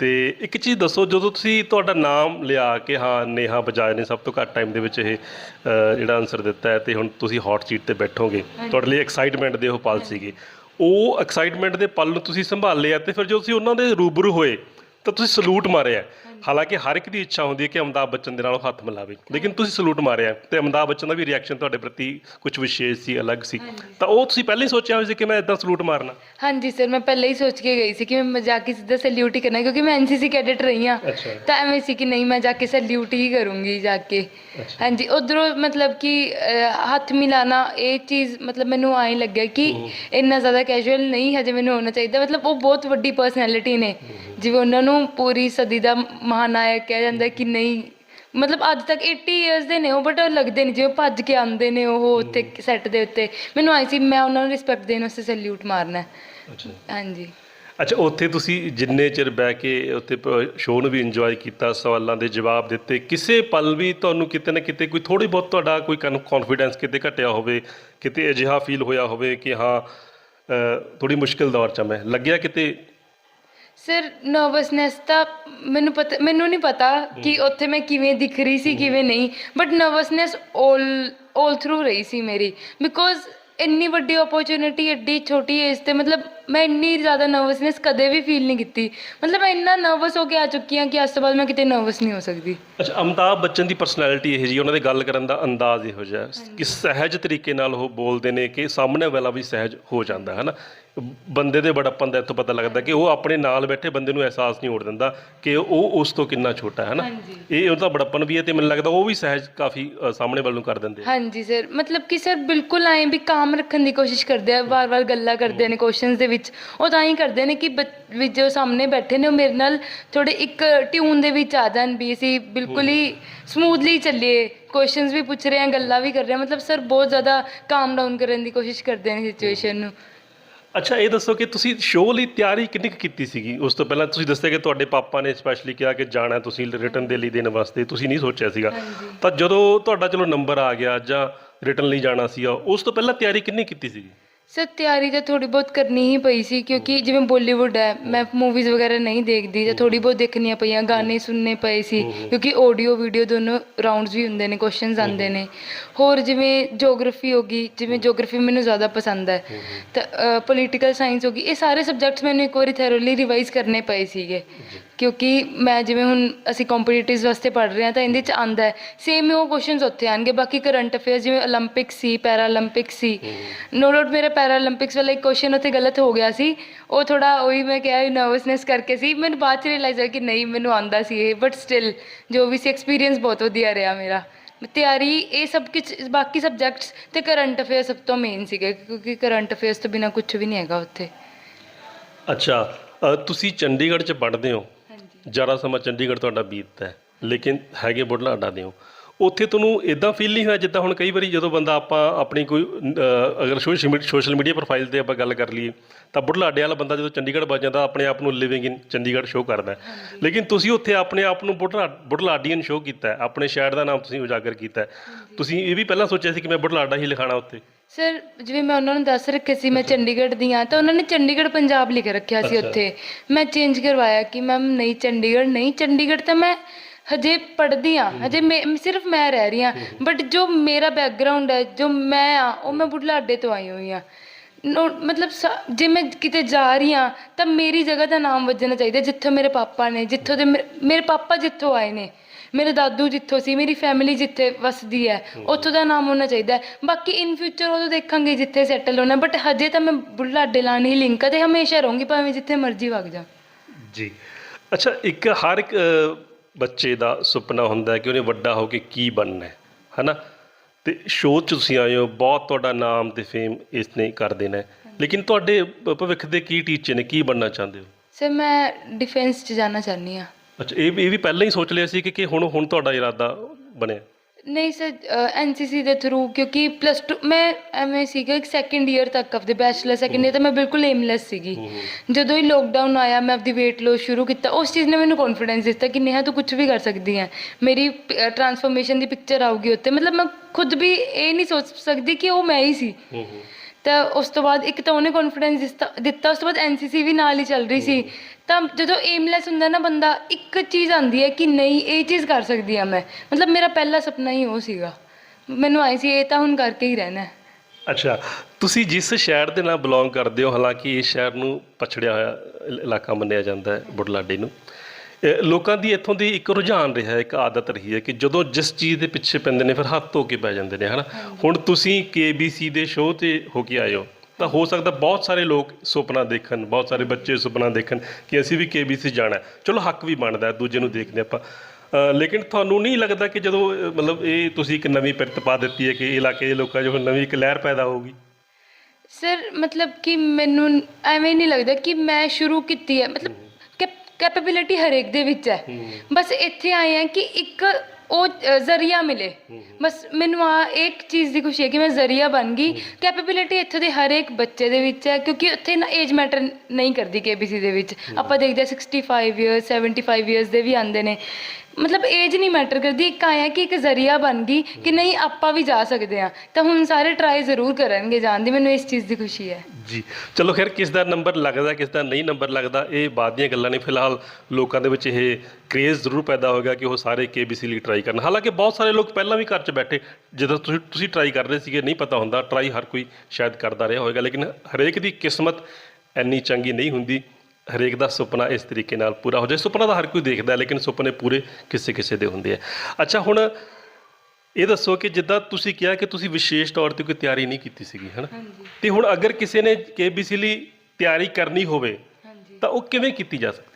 ਤੇ ਇੱਕ ਚੀਜ਼ ਦੱਸੋ ਜਦੋਂ ਤੁਸੀਂ ਤੁਹਾਡਾ ਨਾਮ ਲਿਆ ਕਿ ਹਾਂ ਨੇਹਾ ਬਜਾਜ ਨੇ ਸਭ ਤੋਂ ਘੱਟ ਟਾਈਮ ਦੇ ਵਿੱਚ ਇਹ ਅ, ਜਿਹੜਾ ਆਨਸਰ ਦਿੱਤਾ ਹੈ ਤੇ ਹੁਣ ਤੁਸੀਂ ਹੌਟ ਸੀਟ ਤੇ ਬੈਠੋਗੇ ਤੁਹਾਡੇ ਲਈ ਐਕਸਾਈਟਮੈਂਟ ਦੇ ਉਹ ਪਲ ਸੀਗੇ। ਉਹ ਐਕਸਾਈਟਮੈਂਟ ਦੇ ਪਲ ਨੂੰ ਤੁਸੀਂ ਸੰਭਾਲਿਆ ਤੇ ਫਿਰ ਜਦੋਂ ਤੁਸੀਂ ਉਹਨਾਂ ਦੇ ਰੂਬਰੂ ਹੋਏ ਤਾਂ ਤੁਸੀਂ ਸਲੂਟ ਮਾਰਿਆ ਹਾਲਾਂਕਿ ਹਰ ਇੱਕ ਦੀ ਇੱਛਾ ਹੁੰਦੀ ਹੈ ਕਿ ਅਮਿਤਾਭ ਬੱਚਨ ਦੇ ਨਾਲ ਉਹ ਹੱਥ ਮਿਲਾਵੇ। ਲੇਕਿਨ ਤੁਸੀਂ ਸਲੂਟ ਮਾਰਿਆ ਤੇ ਅਮਿਤਾਭ ਬੱਚਨ ਦਾ ਵੀ ਰਿਐਕਸ਼ਨ ਤੁਹਾਡੇ ਪ੍ਰਤੀ ਕੁਝ ਵਿਸ਼ੇਸ਼ ਸੀ ਅਲੱਗ ਸੀ। ਤਾਂ ਉਹ ਤੁਸੀਂ ਪਹਿਲਾਂ ਹੀ ਸੋਚਿਆ ਹੋਇਆ ਸੀ ਕਿ ਮੈਂ ਇਦਾਂ ਸਲੂਟ ਮਾਰਨਾ? ਹਾਂਜੀ ਸਰ ਮੈਂ ਪਹਿਲਾਂ ਹੀ ਸੋਚ ਕੇ ਗਈ ਸੀ ਕਿ ਮੈਂ ਜਾ ਕੇ ਸਿੱਧਾ ਸੈਲਿਊਟ ਹੀ ਕਰਨਾ ਕਿਉਂਕਿ ਮੈਂ ਐਨਸੀਸੀ ਕੈਡਟ ਰਹੀ ਹਾਂ। ਤਾਂ ਐਵੇਂ ਸੀ ਕਿ ਨਹੀਂ ਮੈਂ ਜਾ ਕੇ ਸੈਲਿਊਟ ਹੀ ਕਰੂੰਗੀ ਜਾ ਕੇ। ਹਾਂਜੀ ਉਧਰੋਂ ਮਤਲਬ ਕਿ ਹੱਥ ਮਿਲਾਣਾ ਇਹ ਚੀਜ਼ ਮਤਲਬ ਮੈਨੂੰ ਆਈ ਲੱਗਿਆ ਕਿ ਇੰਨਾ ਜ਼ਿਆਦਾ ਕੈਜੂਅਲ ਨਹੀਂ ਹਜੇ ਮੈਨੂੰ ਹੋਣਾ ਚਾਹੀਦਾ। ਮਤਲਬ ਉਹ ਬਹੁਤ ਵੱਡੀ ਪਰਸਨੈਲਿਟੀ ਨੇ ਜਿਵੇਂ ਉਹਨਾਂ ਨੂੰ ਪੂਰੀ ਸਦੀ ਦਾ ਮਹਾਨਾਇਕ ਕਿਹਾ ਜਾਂਦਾ ਕਿ ਨਹੀਂ ਮਤਲਬ ਅੱਜ ਤੱਕ 80 ਇਅਰਸ ਦੇ ਨੇ ਉਹ ਬਟ ਲੱਗਦੇ ਨਹੀਂ ਜਿਵੇਂ ਭੱਜ ਕੇ ਆਉਂਦੇ ਨੇ ਉਹ ਉੱਥੇ ਸੈੱਟ ਦੇ ਉੱਤੇ। ਮੈਨੂੰ ਆਈ ਸੀ ਮੈਂ ਉਹਨਾਂ ਨੂੰ ਰਿਸਪੈਕਟ ਦੇਣ ਵਾਸਤੇ ਸੈਲਿਊਟ ਮਾਰਨਾ। ਅੱਛਾ। ਹਾਂਜੀ। ਅੱਛਾ ਉੱਥੇ ਤੁਸੀਂ ਜਿੰਨੇ ਚਿਰ ਬਹਿ ਕੇ ਉੱਥੇ ਸ਼ੋਅ ਨੂੰ ਵੀ ਇੰਜੋਏ ਕੀਤਾ ਸਵਾਲਾਂ ਦੇ ਜਵਾਬ ਦਿੱਤੇ ਕਿਸੇ ਪਲ ਵੀ ਤੁਹਾਨੂੰ ਕਿਤੇ ਨਾ ਕਿਤੇ ਕੋਈ ਥੋੜੀ ਬਹੁਤ ਤੁਹਾਡਾ ਕੋਈ ਕੌਨਫੀਡੈਂਸ ਕਿਤੇ ਘਟਿਆ ਹੋਵੇ ਕਿਤੇ ਅਜਿਹਾ ਫੀਲ ਹੋਇਆ ਹੋਵੇ ਕਿ ਹਾਂ ਥੋੜੀ ਮੁਸ਼ਕਿਲ ਦੌਰ ਚ ਮੈਂ। ਲੱਗਿਆ ਕਿਤੇ ਸਰ ਨਰਵਸਨੈਸ ਤਾਂ ਮੈਨੂੰ ਪਤਾ ਮੈਨੂੰ ਨਹੀਂ ਪਤਾ ਕਿ ਉੱਥੇ ਮੈਂ ਕਿਵੇਂ ਦਿਖ ਰਹੀ ਸੀ ਕਿਵੇਂ ਨਹੀਂ ਬਟ ਨਰਵਸਨੈਸ 올 올 ਥਰੂ ਰਹੀ ਸੀ ਮੇਰੀ ਬਿਕੋਜ਼ ਇੰਨੀ ਵੱਡੀ ਓਪਰਚ्युनिटी ਐਡੀ ਛੋਟੀ ਏਜ ਤੇ ਮਤਲਬ ਮੈਂ ਇੰਨੀ ਜ਼ਿਆਦਾ ਨਰਵਸਨੈਸ ਕਦੇ ਵੀ ਫੀਲ ਨਹੀਂ ਕੀਤੀ। ਮਤਲਬ ਮੈਂ ਇੰਨਾ ਨਰਵਸ ਹੋ ਕੇ ਆ ਚੁੱਕੀ ਹਾਂ ਕਿ ਅੱਜ ਤੋਂ ਬਾਅਦ ਮੈਂ ਕਿਤੇ ਨਰਵਸ ਨਹੀਂ ਹੋ ਸਕਦੀ। ਅੱਛਾ ਅਮਿਤਾਭ ਬੱਚਨ ਦੀ ਪਰਸਨੈਲਿਟੀ ਇਹ ਜੀ ਉਹਨਾਂ ਦੇ ਗੱਲ ਕਰਨ ਦਾ ਅੰਦਾਜ਼ ਇਹੋ ਜਿਹਾ ਕਿ ਸਹਿਜ ਤਰੀਕੇ ਨਾਲ ਉਹ ਬੋਲਦੇ ਨੇ ਕਿ ਸਾਹਮਣੇ ਵਾਲਾ ਵੀ ਸਹਿਜ ਹੋ ਜਾਂਦਾ ਹੈ ਨਾ ਬੰਦੇ ਦੇ ਬੜਾਪਨ ਦਾ ਇੱਥੋਂ ਪਤਾ ਲੱਗਦਾ ਕਿ ਉਹ ਆਪਣੇ ਨਾਲ ਬੈਠੇ ਬੰਦੇ ਨੂੰ ਅਹਿਸਾਸ ਨਹੀਂ ਹੋਣ ਦਿੰਦਾ ਕਿ ਉਹ ਉਸ ਤੋਂ ਕਿੰਨਾ ਛੋਟਾ ਹੈ ਨਾ। ਇਹ ਉਹਦਾ ਬੜਾਪਨ ਵੀ ਹੈ ਤੇ ਮੈਨੂੰ ਲੱਗਦਾ ਉਹ ਵੀ ਸਹਿਜ ਕਾਫੀ ਸਾਹਮਣੇ ਵੱਲ ਨੂੰ ਕਰ ਦਿੰਦੇ। ਹਾਂਜੀ ਸਰ ਮਤਲਬ ਕਿ ਸਰ ਬਿਲਕੁਲ ਆਏ ਵੀ ਕਾਮ ਰੱਖਣ ਦੀ ਕੋਸ਼ਿਸ਼ ਕਰਦੇ ਆ ਵਾਰ-ਵਾਰ ਗੱਲਾਂ ਕਰਦੇ ਨੇ ਕੁਐਸਚਨਸ ਦੇ ਵਿੱਚ ਉਹ ਤਾਂ ਹੀ ਕਰਦੇ ਨੇ ਕਿ ਵੀ ਜੋ ਸਾਹਮਣੇ ਬੈਠੇ ਨੇ ਉਹ ਮੇਰੇ ਨਾਲ ਥੋੜੇ ਇੱਕ ਟਿਊਨ ਦੇ ਵਿੱਚ ਆ ਜਾਣ ਵੀ ਅਸੀਂ ਬਿਲਕੁਲ ਹੀ ਸਮੂਥਲੀ ਚੱਲੀਏ। ਕੁਐਸਚਨਸ ਵੀ ਪੁੱਛ ਰਹੇ ਆ ਗੱਲਾਂ ਵੀ ਕਰ ਰਹੇ ਆ ਮਤਲਬ ਸਰ ਬਹੁਤ ਜ਼ਿਆਦਾ ਕਾਮ ਡਾਊਨ ਕਰਨ ਦੀ ਕੋਸ਼ਿਸ਼ ਕਰਦੇ ਨੇ ਸਿਚੁਏਸ਼ਨ ਨੂੰ। ਅੱਛਾ ਇਹ ਦੱਸੋ ਕਿ ਤੁਸੀਂ ਸ਼ੋਅ ਲਈ ਤਿਆਰੀ ਕਿੰਨੀ ਕੀਤੀ ਸੀਗੀ? ਉਸ ਤੋਂ ਪਹਿਲਾਂ ਤੁਸੀਂ ਦੱਸਿਆ ਕਿ ਤੁਹਾਡੇ ਪਾਪਾ ਨੇ ਸਪੈਸ਼ਲੀ ਕਿਹਾ ਕਿ ਜਾਣਾ ਤੁਸੀਂ ਰਿਟਰਨ ਦੇ ਲਈ ਦੇਣ ਵਾਸਤੇ। ਤੁਸੀਂ ਨਹੀਂ ਸੋਚਿਆ ਸੀਗਾ। ਤਾਂ ਜਦੋਂ ਤੁਹਾਡਾ ਚਲੋ ਨੰਬਰ ਆ ਗਿਆ ਜਾਂ ਰਿਟਰਨ ਲਈ ਜਾਣਾ ਸੀਗਾ ਉਸ ਤੋਂ ਪਹਿਲਾਂ ਤਿਆਰੀ ਕਿੰਨੀ ਕੀਤੀ ਸੀਗੀ? ਸਰ ਤਿਆਰੀ ਤਾਂ ਥੋੜੀ ਬਹੁਤ ਕਰਨੀ ਹੀ ਪਈ ਸੀ ਕਿਉਂਕਿ ਜਿਵੇਂ ਬਾਲੀਵੁੱਡ ਹੈ ਮੈਂ ਮੂਵੀਜ਼ ਵਗੈਰਾ ਨਹੀਂ ਦੇਖਦੀ ਜਾਂ ਥੋੜੀ ਬਹੁਤ ਦੇਖਣੀਆਂ ਪਈਆਂ ਗਾਣੇ ਸੁਣਨੇ ਪਏ ਸੀ ਕਿਉਂਕਿ ਆਡੀਓ ਵੀਡੀਓ ਦੋਨੋਂ ਰਾਉਂਡਸ ਵੀ ਹੁੰਦੇ ਨੇ ਕੁਐਸਚਨਸ ਆਉਂਦੇ ਨੇ। ਹੋਰ ਜਿਵੇਂ ਜੀਓਗ੍ਰਾਫੀ ਹੋ ਗਈ ਜਿਵੇਂ ਜੀਓਗ੍ਰਾਫੀ ਮੈਨੂੰ ਜ਼ਿਆਦਾ ਪਸੰਦ ਹੈ। ਤਾਂ ਪੋਲੀਟੀਕਲ ਸਾਇੰਸ ਹੋ ਗਈ ਇਹ ਸਾਰੇ ਸਬਜੈਕਟਸ ਮੈਨੂੰ ਇੱਕ ਵਾਰੀ ਥੈਰੋਲੀ ਰਿਵਾਈਜ਼ ਕਰਨੇ ਪਏ ਸੀਗੇ। ਕਿਉਂਕਿ ਮੈਂ ਜਿਵੇਂ ਹੁਣ ਅਸੀਂ ਕੰਪੀਟੀਟਿਵਸ ਵਾਸਤੇ ਪੜ੍ਹ ਰਹੇ ਹਾਂ ਤਾਂ ਇਹਦੇ ਚ ਆਂਦਾ ਹੈ। ਸੇਮ ਉਹ ਕੁਐਸਚਨਸ ਉੱਥੇ ਆਣਗੇ ਬਾਕੀ ਕਰੰਟ ਅਫੇਅਰਸ ਜਿਵੇਂ 올림픽 ਸੀ। ਪੈਰਾਲੰਪਿਕ ਸੀ ਨੋ ਡਾਊਟ ਮੇਰਾ ਪੈਰਾਲੰਪਿਕਸ ਵਾਲਾ ਇੱਕ ਕੁਐਸਚਨ ਉੱਥੇ ਗਲਤ ਹੋ ਗਿਆ ਸੀ। ਉਹ ਥੋੜਾ ਉਹੀ ਮੈਂ ਕਿਹਾ ਨਰਵਸਨੈਸ ਕਰਕੇ ਸੀ। ਮੈਨੂੰ ਬਾਅਦ ਚ ਰਿਅਲਾਈਜ਼ ਹੋਇਆ ਕਿ ਨਹੀਂ ਮੈਨੂੰ ਆਂਦਾ ਸੀ ਇਹ ਬਟ ਸਟਿਲ ਜੋ ਵੀ ਸੀ ਐਕਸਪੀਰੀਅੰਸ ਬਹੁਤ ਵਧੀਆ ਰਿਹਾ ਮੇਰਾ। ਤਿਆਰੀ ਇਹ ਸਭ ਕੁਝ ਬਾਕੀ ਸਬਜੈਕਟਸ ਤੇ ਕਰੰਟ ਅਫੇਅਰ ਸਭ ਤੋਂ ਮੇਨ ਸੀਗੇ ਕਿਉਂਕਿ ਕਰੰਟ ਅਫੇਅਰਸ ਤੋਂ ਬਿਨਾ ਕੁਝ ਵੀ ਨਹੀਂ ਹੈਗਾ ਉੱਥੇ। ਅੱਛਾ ਤੁਸੀਂ ਚੰਡੀਗੜ੍ਹ 'ਚ ਪੜ੍ਹਦੇ ਹੋ? ਜ਼ਿਆਦਾ ਸਮਾਂ ਚੰਡੀਗੜ੍ਹ ਤੁਹਾਡਾ ਬੀਤਦਾ ਹੈ ਲੇਕਿਨ ਹੈਗੇ ਬੁਢਲਾਡਾ ਦੇ ਹੋ ਉੱਥੇ ਤੁਹਾਨੂੰ ਇਦਾਂ ਫੀਲ ਨਹੀਂ ਹੋਇਆ ਜਿੱਦਾਂ ਹੁਣ ਕਈ ਵਾਰੀ ਜਦੋਂ ਬੰਦਾ ਆਪਾਂ ਆਪਣੀ ਕੋਈ ਅਗਰ ਸੋਸ਼ਲ ਮੀਡੀਆ ਪ੍ਰੋਫਾਈਲ ਤੇ ਆਪਾਂ ਗੱਲ ਕਰ ਲਈਏ ਤਾਂ ਬੁਢਲਾਡੇ ਵਾਲਾ ਬੰਦਾ ਜਦੋਂ ਚੰਡੀਗੜ੍ਹ ਵੱਜ ਜਾਂਦਾ ਆਪਣੇ ਆਪ ਨੂੰ ਲਿਵਿੰਗ ਇਨ ਚੰਡੀਗੜ੍ਹ ਸ਼ੋਅ ਕਰਦਾ। ਲੇਕਿਨ ਤੁਸੀਂ ਉੱਥੇ ਆਪਣੇ ਆਪ ਨੂੰ ਬੁਢਲਾ ਬੁਢਲਾਡੀਅਨ ਸ਼ੋਅ ਕੀਤਾ ਆਪਣੇ ਸ਼ਹਿਰ ਦਾ ਨਾਮ ਤੁਸੀਂ ਉਜਾਗਰ ਕੀਤਾ। ਤੁਸੀਂ ਇਹ ਵੀ ਪਹਿਲਾਂ ਸੋਚਿਆ ਸੀ ਕਿ ਮੈਂ ਬੁਢਲਾਡਾ ਹੀ ਲਿਖਾਣਾ ਉੱਥੇ ਸਰ ਜਿਵੇਂ ਮੈਂ ਉਹਨਾਂ ਨੂੰ ਦੱਸ ਰੱਖਿਆ ਸੀ ਮੈਂ ਚੰਡੀਗੜ੍ਹ ਦੀ ਹਾਂ ਤਾਂ ਉਹਨਾਂ ਨੇ ਚੰਡੀਗੜ੍ਹ ਪੰਜਾਬ ਲਿਖ ਰੱਖਿਆ ਸੀ। ਉੱਥੇ। ਮੈਂ ਚੇਂਜ ਕਰਵਾਇਆ ਕਿ ਮੈਮ ਨਹੀਂ ਚੰਡੀਗੜ੍ਹ ਨਹੀਂ ਚੰਡੀਗੜ੍ਹ ਤਾਂ ਮੈਂ ਹਜੇ ਪੜ੍ਹਦੀ ਹਾਂ ਹਜੇ ਮੈਂ ਸਿਰਫ ਮੈਂ ਰਹਿ ਰਹੀ ਹਾਂ ਬਟ ਜੋ ਮੇਰਾ ਬੈਕਗ੍ਰਾਉਂਡ ਹੈ ਜੋ ਮੈਂ ਆ ਉਹ ਮੈਂ ਬੁਢਲਾਡੇ ਤੋਂ ਆਈ ਹੋਈ ਨੋ ਮਤਲਬ ਜੇ ਮੈਂ ਕਿਤੇ ਜਾ ਰਹੀ ਹਾਂ ਤਾਂ ਮੇਰੀ ਜਗ੍ਹਾ ਦਾ ਨਾਮ ਵੱਜਣਾ ਚਾਹੀਦਾ ਜਿੱਥੋਂ ਮੇਰੇ ਪਾਪਾ ਨੇ ਜਿੱਥੋਂ ਦੇ ਮੇਰੇ ਪਾਪਾ ਜਿੱਥੋਂ ਆਏ ਨੇ। ਮੇਰੇ ਦਾਦੂ ਜਿੱਥੋਂ ਸੀ ਮੇਰੀ ਫੈਮਿਲੀ ਜਿੱਥੇ ਵਸਦੀ ਹੈ ਉੱਥੋਂ ਦਾ ਨਾਮ ਹੋਣਾ ਚਾਹੀਦਾ ਹੈ। ਬਾਕੀ ਇਨ ਫਿਊਚਰ ਉਦੋਂ ਦੇਖਾਂਗੇ ਜਿੱਥੇ ਸੈਟਲ ਹੋਣਾ ਬਟ ਹਜੇ ਤਾਂ ਮੈਂ ਬੁਢਲਾਡੇ ਲਾਣ ਹੀ ਲਿੰਕ ਤੇ ਹਮੇਸ਼ਾ ਰਹੂੰਗੀ ਭਾਵੇਂ ਜਿੱਥੇ ਮਰਜ਼ੀ ਵਗ ਜਾ। ਜੀ। ਅੱਛਾ ਇੱਕ ਹਰ ਇੱਕ ਬੱਚੇ ਦਾ ਸੁਪਨਾ ਹੁੰਦਾ ਹੈ ਕਿ ਉਹਨੇ ਵੱਡਾ ਹੋ ਕੇ ਕੀ ਬਣਨਾ ਹੈ ਹਨਾ? ਤੇ ਸ਼ੋਅ 'ਚ ਤੁਸੀਂ ਆਏ ਹੋ ਬਹੁਤ ਤੁਹਾਡਾ ਨਾਮ ਤੇ ਫੇਮ ਇਸ ਨੇ ਕਰ ਦੇਣਾ ਹੈ। ਲੇਕਿਨ ਤੁਹਾਡੇ ਭਵਿੱਖ ਦੇ ਕੀ ਟੀਚੇ ਨੇ ਕੀ ਬਣਨਾ ਚਾਹੁੰਦੇ ਹੋ? ਸਰ ਮੈਂ ਡਿਫੈਂਸ 'ਚ ਜਾਣਾ ਚਾਹੁੰਦੀ ਹਾਂ। ਅੱਛਾ ਇਹ ਵੀ ਇਹ ਵੀ ਪਹਿਲਾਂ ਹੀ ਸੋਚ ਲਿਆ ਸੀ ਕਿ ਕਿ ਹੁਣ ਹੁਣ ਤੁਹਾਡਾ ਇਰਾਦਾ ਬਣਿਆ। ਨਹੀਂ ਸਰ ਐਨਸੀਸੀ ਦੇ ਥਰੂ ਕਿਉਂਕਿ ਪਲੱਸ 2 ਮੈਂ ਐਵੇਂ ਸੀਗਾ ਕਿ ਸੈਕੰਡ ਈਅਰ ਤੱਕ ਆਪਦੇ ਬੈਚਲਰ ਸੈਕੰਡ ਈਅਰ ਤਾਂ ਮੈਂ ਬਿਲਕੁਲ ਏਮਲੈਸ ਸੀਗੀ। ਜਦੋਂ ਹੀ ਲੋਕਡਾਊਨ ਆਇਆ ਮੈਂ ਆਪਦੀ weight loss ਸ਼ੁਰੂ ਕੀਤਾ ਉਸ ਚੀਜ਼ ਨੇ ਮੈਨੂੰ ਕੌਨਫੀਡੈਂਸ ਦਿੱਤਾ ਕਿ ਨੇਹਾ ਤੂੰ ਕੁਝ ਵੀ ਕਰ ਸਕਦੀ ਹੈ। ਮੇਰੀ ਟਰਾਂਸਫਰਮੇਸ਼ਨ ਦੀ ਪਿਕਚਰ ਆਊਗੀ ਉੱਤੇ। ਮਤਲਬ ਮੈਂ ਖੁਦ ਵੀ ਇਹ ਨਹੀਂ ਸੋਚ ਸਕਦੀ ਕਿ ਉਹ ਮੈਂ ਹੀ ਸੀ। ਤਾਂ ਉਸ ਤੋਂ ਬਾਅਦ ਇੱਕ ਤਾਂ ਉਹਨੇ ਕੌਨਫੀਡੈਂਸ ਦਿੱਤਾ ਉਸ ਤੋਂ ਬਾਅਦ ਐਨਸੀਸੀ ਵੀ ਨਾਲ ਹੀ ਚੱਲ ਰਹੀ ਸੀ। ਤਾਂ ਜਦੋਂ ਏਮਲੈਸ ਹੁੰਦਾ ਨਾ ਬੰਦਾ ਇੱਕ ਚੀਜ਼ ਆਂਦੀ ਹੈ ਕਿ ਨਹੀਂ ਇਹ ਚੀਜ਼ ਕਰ ਸਕਦੀ ਆ ਮੈਂ। ਮਤਲਬ ਮੇਰਾ ਪਹਿਲਾ ਸੁਪਨਾ ਹੀ ਉਹ ਸੀਗਾ। ਮੈਨੂੰ ਆਈ ਸੀ ਇਹ ਤਾਂ ਹੁਣ ਕਰਕੇ ਹੀ ਰਹਿਣਾ ਹੈ। ਅੱਛਾ ਤੁਸੀਂ ਜਿਸ ਸ਼ਹਿਰ ਦੇ ਨਾਲ ਬਿਲੋਂਗ ਕਰਦੇ ਹੋ ਹਾਲਾਂਕਿ ਇਸ ਸ਼ਹਿਰ ਨੂੰ ਪਛੜਿਆ ਹੋਇਆ ਇਲ- ਇਲਾਕਾ ਮੰਨਿਆ ਜਾਂਦਾ ਹੈ ਬੁਢਲਾਡੇ ਨੂੰ। ਇਹ ਲੋਕਾਂ ਦੀ ਇੱਥੋਂ ਦੀ ਇੱਕ ਰੁਝਾਨ ਰਿਹਾ ਇੱਕ ਆਦਤ ਰਹੀ ਹੈ ਕਿ ਜਦੋਂ ਜਿਸ ਚੀਜ਼ ਦੇ ਪਿੱਛੇ ਪੈਂਦੇ ਨੇ ਫਿਰ ਹੱਥ ਧੋ ਕੇ ਪੈ ਜਾਂਦੇ ਨੇ ਹਨਾ? ਹੁਣ ਤੁਸੀਂ KBC ਦੇ ਸ਼ੋਅ ਤੇ ਹੋ ਕੇ ਆਏ ਹੋ। ਤਾਂ ਹੋ ਸਕਦਾ ਬਹੁਤ ਸਾਰੇ ਲੋਕ ਸੁਪਨਾ ਦੇਖਣ ਬਹੁਤ ਸਾਰੇ ਬੱਚੇ ਸੁਪਨਾ ਦੇਖਣ ਕਿ ਅਸੀਂ ਵੀ KBC ਜਾਣਾ। ਚਲੋ ਹੱਕ ਵੀ ਬਣਦਾ ਦੂਜੇ ਨੂੰ ਦੇਖਦੇ ਆਪਾਂ। ਲੇਕਿਨ ਤੁਹਾਨੂੰ ਨਹੀਂ ਲੱਗਦਾ ਕਿ ਜਦੋਂ ਮਤਲਬ ਇਹ ਤੁਸੀਂ ਇੱਕ ਨਵੀਂ ਪਿਰਤ ਪਾ ਦਿੱਤੀ ਹੈ ਕਿ ਇਲਾਕੇ ਦੇ ਲੋਕਾਂ 'ਚ ਹੁਣ ਨਵੀਂ ਇੱਕ ਲਹਿਰ ਪੈਦਾ ਹੋਊਗੀ? ਸਰ ਮਤਲਬ ਕਿ ਮੈਨੂੰ ਐਵੇਂ ਨਹੀਂ ਲੱਗਦਾ ਕਿ ਮੈਂ ਸ਼ੁਰੂ ਕੀਤੀ ਹੈ। ਮਤਲਬ ਕੈਪੇਬਿਲਿਟੀ ਹਰੇਕ ਦੇ ਵਿੱਚ ਹੈ। ਬਸ ਇੱਥੇ ਆਏ ਆ ਕਿ ਇੱਕ ਉਹ ਅ, ਜ਼ਰੀਆ ਮਿਲੇ। ਬਸ ਮੈਨੂੰ ਆ ਇੱਕ ਚੀਜ਼ ਦੀ ਖੁਸ਼ੀ ਹੈ ਕਿ ਮੈਂ ਜ਼ਰੀਆ ਬਣ ਗਈ। ਕੈਪੇਬਿਲਿਟੀ ਇੱਥੇ ਦੇ ਹਰ ਇੱਕ ਬੱਚੇ ਦੇ ਵਿੱਚ ਹੈ ਕਿਉਂਕਿ ਉੱਥੇ ਨਾ ਏਜ ਮੈਟਰ ਨਹੀਂ ਕਰਦੀ ਕੇਬੀਸੀ ਦੇ ਵਿੱਚ। ਆਪਾਂ ਦੇਖਦੇ ਹਾਂ 65 ਇਅਰਸ 75 ਇਅਰਸ ਦੇ ਵੀ ਆਉਂਦੇ ਨੇ। ਮਤਲਬ ਏਜ ਨਹੀਂ ਮੈਟਰ ਕਰਦੀ, ਇੱਕ ਆਇਆ ਕਿ ਇੱਕ ਜ਼ਰੀਆ ਬਣ ਗਈ ਕਿ ਨਹੀਂ ਆਪਾਂ ਵੀ ਜਾ ਸਕਦੇ ਆ ਤਾਂ ਹੁਣ ਸਾਰੇ ਟਰਾਈ ਜ਼ਰੂਰ ਕਰਨਗੇ ਜਾਣ ਦੀ, ਮੈਨੂੰ ਇਸ ਚੀਜ਼ ਦੀ ਖੁਸ਼ੀ ਹੈ। ਜੀ, ਚਲੋ ਖੈਰ ਕਿਸ ਦਾ ਨੰਬਰ ਲੱਗਦਾ, ਕਿਸ ਦਾ ਨਹੀਂ ਨੰਬਰ ਲੱਗਦਾ, ਇਹ ਬਾਅਦ ਦੀਆਂ ਗੱਲਾਂ ਨੇ। ਫਿਲਹਾਲ ਲੋਕਾਂ ਦੇ ਵਿੱਚ ਇਹ ਕ੍ਰੇਜ਼ ਜ਼ਰੂਰ ਪੈਦਾ ਹੋਏਗਾ ਕਿ ਉਹ ਸਾਰੇ KBC ਲਈ ਟਰਾਈ ਕਰਨ। ਹਾਲਾਂਕਿ ਬਹੁਤ ਸਾਰੇ ਲੋਕ ਪਹਿਲਾਂ ਵੀ ਘਰ 'ਚ ਬੈਠੇ, ਜਦੋਂ ਤੁਸੀਂ ਤੁਸੀਂ ਟਰਾਈ ਕਰ ਰਹੇ ਸੀਗੇ, ਨਹੀਂ ਪਤਾ ਹੁੰਦਾ ਟਰਾਈ ਹਰ ਕੋਈ ਸ਼ਾਇਦ ਕਰਦਾ ਰਿਹਾ ਹੋਵੇਗਾ ਲੇਕਿਨ ਹਰੇਕ ਦੀ ਕਿਸਮਤ ਇੰਨੀ ਚੰਗੀ ਨਹੀਂ ਹੁੰਦੀ। ਹਰੇਕ ਦਾ ਸੁਪਨਾ ਇਸ ਤਰੀਕੇ ਨਾਲ ਪੂਰਾ ਹੋ ਜਾਏ। ਸੁਪਨਾ ਤਾਂ ਹਰ ਕੋਈ ਦੇਖਦਾ ਹੈ, ਲੇਕਿਨ ਸੁਪਨੇ ਪੂਰੇ ਕਿਸੇ ਕਿਸੇ ਦੇ ਹੁੰਦੇ ਆ। ਅੱਛਾ ਹੁਣ ਇਹ ਦੱਸੋ ਕਿ ਜਿੱਦਾਂ ਤੁਸੀਂ ਕਿਹਾ ਕਿ ਤੁਸੀਂ ਵਿਸ਼ੇਸ਼ ਤੌਰ ਤੇ ਕੋਈ ਤਿਆਰੀ ਨਹੀਂ ਕੀਤੀ ਸੀਗੀ ਹੈ ਨਾ ਹਾਂਜੀ। ਤੇ ਹੁਣ ਅਗਰ ਕਿਸੇ ਨੇ KBC ਲਈ ਤਿਆਰੀ ਕਰਨੀ ਹੋਵੇ ਤਾਂ ਉਹ ਕਿਵੇਂ ਕੀਤੀ ਜਾ ਸਕਦੀ?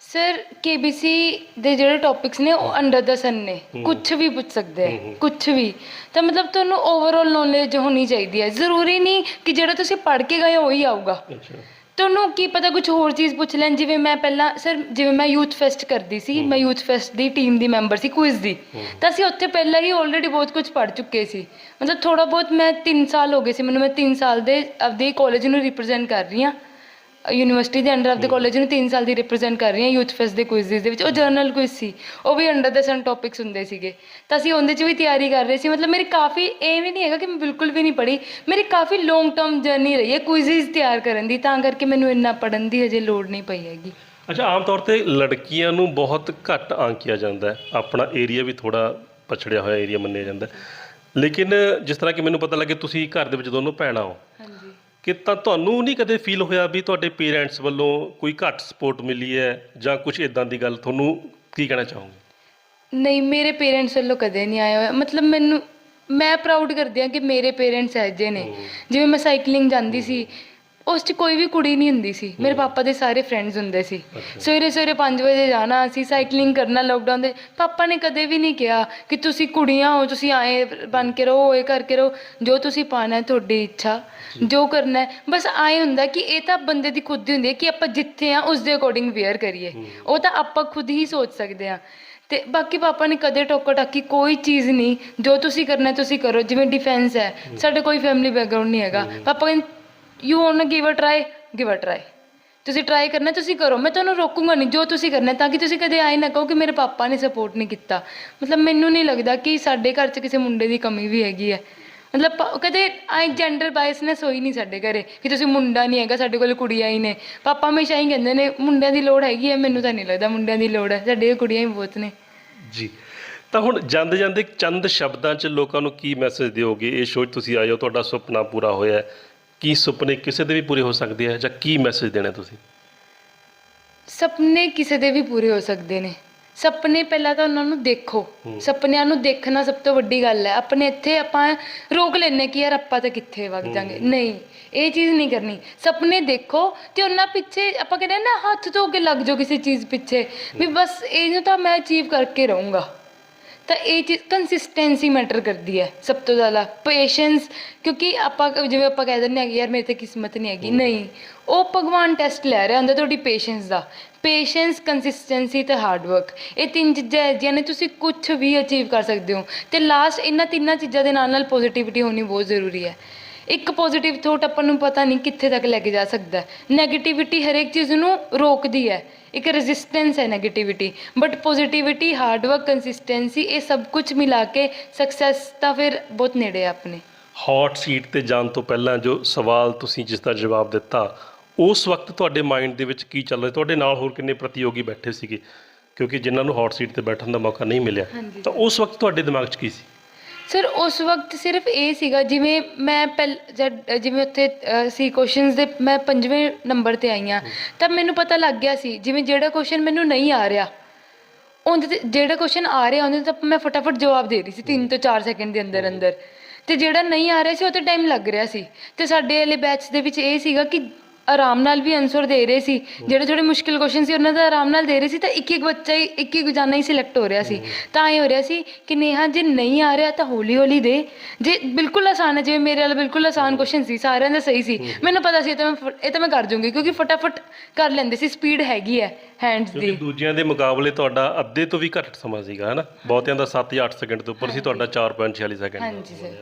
ਸਰ KBC ਦੇ ਜਿਹੜੇ ਟੌਪਿਕਸ ਨੇ ਉਹ ਅੰਡਰ ਦਾ ਸਨ ਨੇ। ਕੁਝ ਵੀ ਪੁੱਛ ਸਕਦੇ ਹੈ ਕੁਝ ਵੀ। ਤਾਂ ਮਤਲਬ ਤੁਹਾਨੂੰ ਓਵਰਆਲ ਨੌਲੇਜ ਹੋਣੀ ਚਾਹੀਦੀ ਹੈ। ਜ਼ਰੂਰੀ ਨਹੀਂ ਕਿ ਜਿਹੜਾ ਤੁਸੀਂ ਪੜ੍ਹ ਕੇ ਗਏ ਹੋ ਉਹੀ ਆਊਗਾ। ਅੱਛਾ। ਤੁਹਾਨੂੰ ਕੀ ਪਤਾ ਕੁਝ ਹੋਰ ਚੀਜ਼ ਪੁੱਛ ਲੈਣ ਜਿਵੇਂ ਮੈਂ ਪਹਿਲਾਂ ਸਰ ਜਿਵੇਂ ਮੈਂ ਯੂਥ ਫੈਸਟ ਕਰਦੀ ਸੀ ਮੈਂ ਯੂਥ ਫੈਸਟ ਦੀ ਟੀਮ ਦੀ ਮੈਂਬਰ ਸੀ ਕੁਇਜ਼ ਦੀ। ਤਾਂ ਅਸੀਂ ਉੱਥੇ ਪਹਿਲਾਂ ਹੀ ਆਲਰੇਡੀ ਬਹੁਤ ਕੁਝ ਪੜ੍ਹ ਚੁੱਕੇ ਸੀ। ਮਤਲਬ ਥੋੜਾ ਬਹੁਤ ਮੈਂ 3 ਸਾਲ ਹੋ ਗਏ ਸੀ ਮੈਨੂੰ ਮੈਂ 3 ਸਾਲ ਦੇ ਆਪਦੇ ਕਾਲਜ ਨੂੰ ਰਿਪਰੈਜ਼ੈਂਟ ਕਰ ਰਹੀ ਹਾਂ। ਯੂਨੀਵਰਸਿਟੀ ਦੇ ਅੰਡਰ ਆਫ ਦੇ ਕਾਲਜ ਨੂੰ 3 ਸਾਲ ਦੀ ਰਿਪਰੈਜ਼ੈਂਟ ਕਰ ਰਹੀ ਹਾਂ ਯੂਥ ਫੈਸਟ ਦੇ ਕੁਇਜ਼ਸ ਦੇ ਵਿੱਚ। ਉਹ ਜਰਨਲ ਕੁਇਜ਼ ਸੀ। ਉਹ ਵੀ ਅੰਡਰ ਦੇ ਸਨ ਟੌਪਿਕਸ ਹੁੰਦੇ ਸੀਗੇ। ਤਾਂ ਅਸੀਂ ਉਹਦੇ 'ਚ ਵੀ ਤਿਆਰੀ ਕਰ ਰਹੇ ਸੀ। ਮਤਲਬ ਮੇਰੀ ਕਾਫੀ ਇਹ ਵੀ ਨਹੀਂ ਹੈਗਾ ਕਿ ਮੈਂ ਬਿਲਕੁਲ ਵੀ ਨਹੀਂ ਪੜ੍ਹੀ। ਮੇਰੀ ਕਾਫੀ ਲੌਂਗ ਟਰਮ ਜਰਨੀ ਰਹੀ ਹੈ ਕੁਇਜ਼ਸ ਤਿਆਰ ਕਰਨ ਦੀ। ਤਾਂ ਕਰਕੇ ਮੈਨੂੰ ਇੰਨਾ ਪੜ੍ਹਨ ਦੀ ਹਜੇ ਲੋੜ ਨਹੀਂ ਪਈ ਹੈਗੀ। ਅੱਛਾ ਆਮ ਤੌਰ ਤੇ ਲੜਕੀਆਂ ਨੂੰ ਬਹੁਤ ਘੱਟ ਆਂਕਿਆ ਜਾਂਦਾ ਹੈ। ਆਪਣਾ ਏਰੀਆ ਵੀ ਥੋੜਾ ਪਛੜਿਆ ਹੋਇਆ ਏਰੀਆ ਮੰਨਿਆ ਜਾਂਦਾ ਹੈ। ਲੇਕਿਨ ਜਿਸ ਤਰ੍ਹਾਂ ਕਿ ਮੈਨੂੰ ਪਤਾ ਲੱਗੇ ਤੁਸੀਂ ਘਰ ਦੇ ਵਿੱਚ ਦੋਨੋਂ ਭੈਣਾਂ ਹੋ। ਕਿ ਤਾਂ ਤੁਹਾਨੂੰ ਨਹੀਂ ਕਦੇ ਫੀਲ ਹੋਇਆ ਵੀ ਤੁਹਾਡੇ ਪੇਰੈਂਟਸ ਵੱਲੋਂ ਕੋਈ ਘੱਟ ਸਪੋਰਟ ਮਿਲੀ ਹੈ ਜਾਂ ਕੁਝ ਇਦਾਂ ਦੀ ਗੱਲ? ਤੁਹਾਨੂੰ ਕੀ ਕਹਿਣਾ ਚਾਹੋਗੇ? ਨਹੀਂ ਮੇਰੇ ਪੇਰੈਂਟਸ ਵੱਲੋਂ ਕਦੇ ਨਹੀਂ ਆਇਆ ਹੋਇਆ। ਮਤਲਬ ਮੈਨੂੰ ਮੈਂ ਪ੍ਰਾਊਡ ਕਰਦੀ ਹਾਂ ਕਿ ਮੇਰੇ ਪੇਰੈਂਟਸ ਐਜੇ ਨੇ। ਜਿਵੇਂ ਮੈਂ ਸਾਈਕਲਿੰਗ ਜਾਂਦੀ ਸੀ ਉਸ 'ਚ ਕੋਈ ਵੀ ਕੁੜੀ ਨਹੀਂ ਹੁੰਦੀ ਸੀ। ਮੇਰੇ ਪਾਪਾ ਦੇ ਸਾਰੇ ਫਰੈਂਡਸ ਹੁੰਦੇ ਸੀ। ਸਵੇਰੇ ਸਵੇਰੇ 5 ਵਜੇ ਜਾਣਾ ਅਸੀਂ ਸਾਈਕਲਿੰਗ ਕਰਨਾ ਲੋਕਡਾਊਨ ਦੇ। ਪਾਪਾ ਨੇ ਕਦੇ ਵੀ ਨਹੀਂ ਕਿਹਾ ਕਿ ਤੁਸੀਂ ਕੁੜੀਆਂ ਹੋ ਤੁਸੀਂ ਆਏ ਬਣ ਕੇ ਰਹੋ ਇਹ ਕਰਕੇ ਰਹੋ। ਜੋ ਤੁਸੀਂ ਪਾਣਾ ਹੈ ਤੁਹਾਡੀ ਇੱਛਾ। ਜੋ। ਕਰਨਾ ਹੈ। ਬਸ ਆਏ ਹੁੰਦਾ ਕਿ ਇਹ ਤਾਂ ਬੰਦੇ ਦੀ ਖੁਦ ਦੀ ਹੁੰਦੀ ਹੈ ਕਿ ਆਪਾਂ ਜਿੱਥੇ ਆ ਉਸ ਦੇ ਅਕੋਰਡਿੰਗ ਵੇਅਰ ਕਰੀਏ। ਉਹ ਤਾਂ ਆਪਾਂ ਖੁਦ ਹੀ ਸੋਚ ਸਕਦੇ ਆ ਤੇ ਬਾਕੀ ਪਾਪਾ ਨੇ ਕਦੇ ਟੋਕਾ ਟਾਕੀ ਕੋਈ ਚੀਜ਼ ਨਹੀਂ। ਜੋ ਤੁਸੀਂ ਕਰਨਾ ਤੁਸੀਂ ਕਰੋ। ਜਿਵੇਂ ਡਿਫੈਂਸ ਹੈ। ਸਾਡੇ ਕੋਈ ਫੈਮਿਲੀ ਬੈਕਗ੍ਰਾਉਂਡ ਨਹੀਂ ਹੈਗਾ। ਪਾਪਾ ਕਹਿੰਦੇ you want give a try give a try ਤੁਸੀਂ ਟਰਾਈ ਕਰਨਾ, ਤੁਸੀਂ ਕਰੋ। ਮੈਂ ਤੁਹਾਨੂੰ ਰੋਕੂੰਗਾ ਨਹੀਂ ਜੋ ਤੁਸੀਂ ਕਰਨਾ, ਤਾਂ ਕਿ ਤੁਸੀਂ ਕਦੇ ਆਏ ਨਾ ਕਹੋ ਕਿ ਮੇਰੇ ਪਾਪਾ ਨੇ ਸਪੋਰਟ ਨਹੀਂ ਕੀਤਾ। ਮਤਲਬ ਮੈਨੂੰ ਨਹੀਂ ਲੱਗਦਾ ਕਿ ਸਾਡੇ ਘਰ 'ਚ ਕਿਸੇ ਮੁੰਡੇ ਦੀ ਕਮੀ ਵੀ ਹੈਗੀ ਹੈ। ਮਤਲਬ ਪਾ- ਕਦੇ ਆਈ ਜੈਂਡਰ ਬਾਇਸਨੈਸ ਹੋਈ ਨਹੀਂ ਸਾਡੇ ਘਰੇ ਕਿ ਤੁਸੀਂ ਮੁੰਡਾ ਨਹੀਂ ਹੈਗਾ, ਸਾਡੇ ਕੋਲ ਕੁੜੀਆਂ ਹੀ ਨੇ। ਪਾਪਾ ਹਮੇਸ਼ਾ ਹੀ ਕਹਿੰਦੇ ਨੇ, ਮੁੰਡਿਆਂ ਦੀ ਲੋੜ ਹੈਗੀ ਹੈ, ਮੈਨੂੰ ਤਾਂ ਨਹੀਂ ਲੱਗਦਾ ਮੁੰਡਿਆਂ ਦੀ ਲੋੜ ਹੈ। ਸਾਡੇ ਕੁੜੀਆਂ ਹੀ ਬਹੁਤ ਨੇ। ਜੀ। ਤਾਂ ਹੁਣ ਜਾਂਦੇ ਜਾਂਦੇ ਚੰਦ ਸ਼ਬਦਾਂ 'ਚ ਲੋਕਾਂ ਨੂੰ ਕੀ ਮੈਸੇਜ ਦਿਓਗੇ? ਇਹ ਸ਼ੋਅ 'ਚ ਤੁਸੀਂ ਆਏ ਹੋ, ਤੁਹਾਡਾ ਸੁਪਨਾ ਪੂਰਾ ਹੋਇਆ ਹੈ। ਕੀ ਸੁਪਨੇ ਕਿਸੇ ਦੇ ਵੀ ਪੂਰੇ ਹੋ ਸਕਦੇ ਆ ਜਾਂ ਕੀ ਮੈਸੇਜ ਦੇਣਾ ਤੁਸੀਂ? ਸੁਪਨੇ ਕਿਸੇ ਦੇ ਵੀ ਪੂਰੇ ਹੋ ਸਕਦੇ ਨੇ। ਸੁਪਨੇ ਪਹਿਲਾਂ ਤਾਂ ਉਹਨਾਂ ਨੂੰ ਦੇਖੋ। ਸੁਪਨਿਆਂ ਨੂੰ ਦੇਖਣਾ ਸਭ ਤੋਂ ਵੱਡੀ ਗੱਲ ਹੈ। ਆਪਣੇ ਇੱਥੇ ਆਪਾਂ ਰੋਕ ਲੈਨੇ ਕਿ ਯਾਰ ਆਪਾਂ ਤਾਂ ਕਿੱਥੇ ਵਗ ਜਾਾਂਗੇ। ਨਹੀਂ ਇਹ ਚੀਜ਼ ਨਹੀਂ ਕਰਨੀ। ਸੁਪਨੇ ਦੇਖੋ ਤੇ ਉਹਨਾਂ ਪਿੱਛੇ ਆਪਾਂ ਕਹਿੰਦੇ ਨਾ ਹੱਥ ਧੋ ਕੇ ਲੱਗ ਜਾਓ ਕਿਸੇ ਚੀਜ਼ ਪਿੱਛੇ। ਵੀ ਬਸ ਇਹਨੂੰ ਤਾਂ ਮੈਂ ਅਚੀਵ ਕਰਕੇ ਰਹੂੰਗਾ। ਤਾਂ ਇਹ ਚੀਜ਼ ਕੰਸਿਸਟੈਂਸੀ ਮੈਟਰ ਕਰਦੀ ਹੈ ਸਭ ਤੋਂ ਜ਼ਿਆਦਾ ਪੇਸ਼ੈਂਸ ਕਿਉਂਕਿ ਆਪਾਂ ਜਿਵੇਂ ਆਪਾਂ ਕਹਿ ਦਿੰਦੇ ਹਾਂ ਕਿ ਯਾਰ ਮੇਰੇ ਤੇ ਕਿਸਮਤ ਨਹੀਂ ਹੈਗੀ। ਨਹੀਂ ਉਹ ਭਗਵਾਨ ਟੈਸਟ ਲੈ ਰਿਹਾ ਹੁੰਦਾ ਤੁਹਾਡੀ ਪੇਸ਼ੈਂਸ ਦਾ। ਪੇਸ਼ੈਂਸ ਕੰਸਿਸਟੈਂਸੀ ਤੇ ਹਾਰਡ ਵਰਕ ਇਹ ਤਿੰਨ ਚੀਜ਼ਾਂ ਐਸੀਆਂ ਨੇ ਤੁਸੀਂ ਕੁਝ ਵੀ ਅਚੀਵ ਕਰ ਸਕਦੇ ਹੋ। ਤੇ ਲਾਸਟ ਇਹਨਾਂ ਤਿੰਨਾਂ ਚੀਜ਼ਾਂ ਦੇ ਨਾਲ ਨਾਲ ਪੋਜ਼ਿਟਿਵਿਟੀ ਹੋਣੀ ਬਹੁਤ ਜ਼ਰੂਰੀ ਹੈ। ਇੱਕ ਪੋਜ਼ਿਟਿਵ ਥੋਟ ਆਪਾਂ ਨੂੰ ਪਤਾ ਨਹੀਂ ਕਿੱਥੇ ਤੱਕ ਲੈ ਕੇ ਜਾ ਸਕਦਾ ਹੈ। ਨੈਗੇਟਿਵਿਟੀ ਹਰੇਕ ਚੀਜ਼ ਨੂੰ ਰੋਕਦੀ ਹੈ। ਇੱਕ ਰੈਜ਼ਿਸਟੈਂਸ ਹੈ negativity but positivity hard work consistency ਇਹ ਸਭ ਕੁਝ ਮਿਲਾ ਕੇ ਸਕਸੈਸ ਤਾਂ ਫਿਰ ਬਹੁਤ ਨੇੜੇ ਹੈ ਆਪਣੇ। ਹੌਟ ਸੀਟ ਤੇ ਜਾਣ ਤੋਂ ਪਹਿਲਾਂ ਜੋ ਸਵਾਲ ਤੁਸੀਂ ਜਿਸ ਦਾ ਜਵਾਬ ਦਿੱਤਾ ਉਸ ਵਕਤ ਤੁਹਾਡੇ ਮਾਈਂਡ ਦੇ ਵਿੱਚ ਕੀ ਚੱਲ ਰਿਹਾ? ਤੁਹਾਡੇ ਨਾਲ ਹੋਰ ਕਿੰਨੇ ਪ੍ਰਤੀਯੋਗੀ ਬੈਠੇ ਸੀਗੇ? ਕਿਉਂਕਿ ਜਿਨ੍ਹਾਂ ਨੂੰ ਹੌਟ ਸੀਟ ਤੇ ਬੈਠਣ ਦਾ ਮੌਕਾ ਨਹੀਂ ਮਿਲਿਆ। ਤਾਂ ਉਸ ਵਕਤ ਤੁਹਾਡੇ ਦਿਮਾਗ 'ਚ ਕੀ ਸੀ? ਸਰ ਉਸ ਵਕਤ ਸਿਰਫ ਇਹ ਸੀਗਾ ਜਿਵੇਂ ਮੈਂ ਪਹਿਲ ਜਦ ਜਿਵੇਂ ਉੱਥੇ ਅ, ਸੀ ਕੁਐਸਚਨਸ ਦੇ ਮੈਂ ਪੰਜਵੇਂ ਨੰਬਰ ਤੇ ਆਈ ਹਾਂ ਤਾਂ ਮੈਨੂੰ ਪਤਾ ਲੱਗ ਗਿਆ ਸੀ ਜਿਵੇਂ ਜਿਹੜਾ ਕੁਐਸਚਨ ਮੈਨੂੰ ਨਹੀਂ ਆ ਰਿਹਾ ਉਹਦੇ ਤੇ ਜਿਹੜਾ ਕੁਐਸਚਨ ਆ ਰਿਹਾ ਉਹਦੇ ਤੇ ਮੈਂ ਫਟਾਫਟ ਜਵਾਬ ਦੇ ਰਹੀ ਸੀ 3 ਤੋਂ 4 ਸੈਕਿੰਡ ਦੇ ਅੰਦਰ ਅੰਦਰ। ਤੇ ਜਿਹੜਾ ਨਹੀਂ ਆ ਰਿਹਾ ਸੀ ਉਹ ਤੇ ਟਾਈਮ ਲੱਗ ਰਿਹਾ ਸੀ। ਤੇ ਸਾਡੇ ਵਾਲੇ ਬੈਚ ਦੇ ਵਿੱਚ ਇਹ ਸੀਗਾ ਕਿ ਆਰਾਮ ਨਾਲ ਵੀ ਆਨਸਰ ਦੇ ਰਹੇ ਸੀ। ਜਿਹੜੇ ਥੋੜੇ ਮੁਸ਼ਕਿਲ ਕੁਐਸਚਨ ਸੀ ਉਹਨਾਂ ਦਾ ਆਰਾਮ ਨਾਲ ਦੇ ਰਹੇ ਸੀ ਤਾਂ ਇੱਕ ਇੱਕ ਬੱਚਾ ਹੀ ਇੱਕ ਇੱਕ ਜਾਨਾ ਹੀ ਸਿਲੈਕਟ ਹੋ ਰਿਹਾ ਸੀ। ਤਾਂ ਇਹ ਹੋ ਰਿਹਾ ਸੀ ਕਿ ਨੇਹਾ ਜੇ ਨਹੀਂ ਆ ਰਿਹਾ ਤਾਂ ਹੌਲੀ ਹੌਲੀ ਦੇ। ਜੇ ਬਿਲਕੁਲ ਆਸਾਨ ਹੈ ਜਿਵੇਂ ਮੇਰੇ ਵਾਲਾ ਬਿਲਕੁਲ ਆਸਾਨ ਕੁਐਸਚਨ ਸੀ ਸਾਰਿਆਂ ਦਾ ਸਹੀ ਸੀ। ਮੈਨੂੰ ਪਤਾ ਸੀ ਇਹ ਤਾਂ ਮੈਂ ਫ- ਇਹ ਤਾਂ ਮੈਂ ਕਰ ਜੂੰਗੀ ਕਿਉਂਕਿ ਫਟਾਫਟ ਕਰ ਲੈਂਦੇ ਸੀ ਸਪੀਡ ਹੈਗੀ ਹੈ ਹੈਂਡਸ ਕਿਉਂਕਿ ਦੀ ਦੂਜਿਆਂ ਦੇ ਮੁਕਾਬਲੇ ਤੁਹਾਡਾ ਅੱਧੇ ਤੋਂ ਵੀ ਘੱਟ ਸਮਾਂ ਸੀਗਾ ਹਨਾ? ਬਹੁਤਿਆਂ ਦਾ 7 ਜਾਂ 8 ਸੈਕਿੰਡ ਤੋਂ ਉੱਪਰ ਸੀ ਤੁਹਾਡਾ 4.46 ਸੈਕਿੰਡ ਹਾਂਜੀ ਸਰ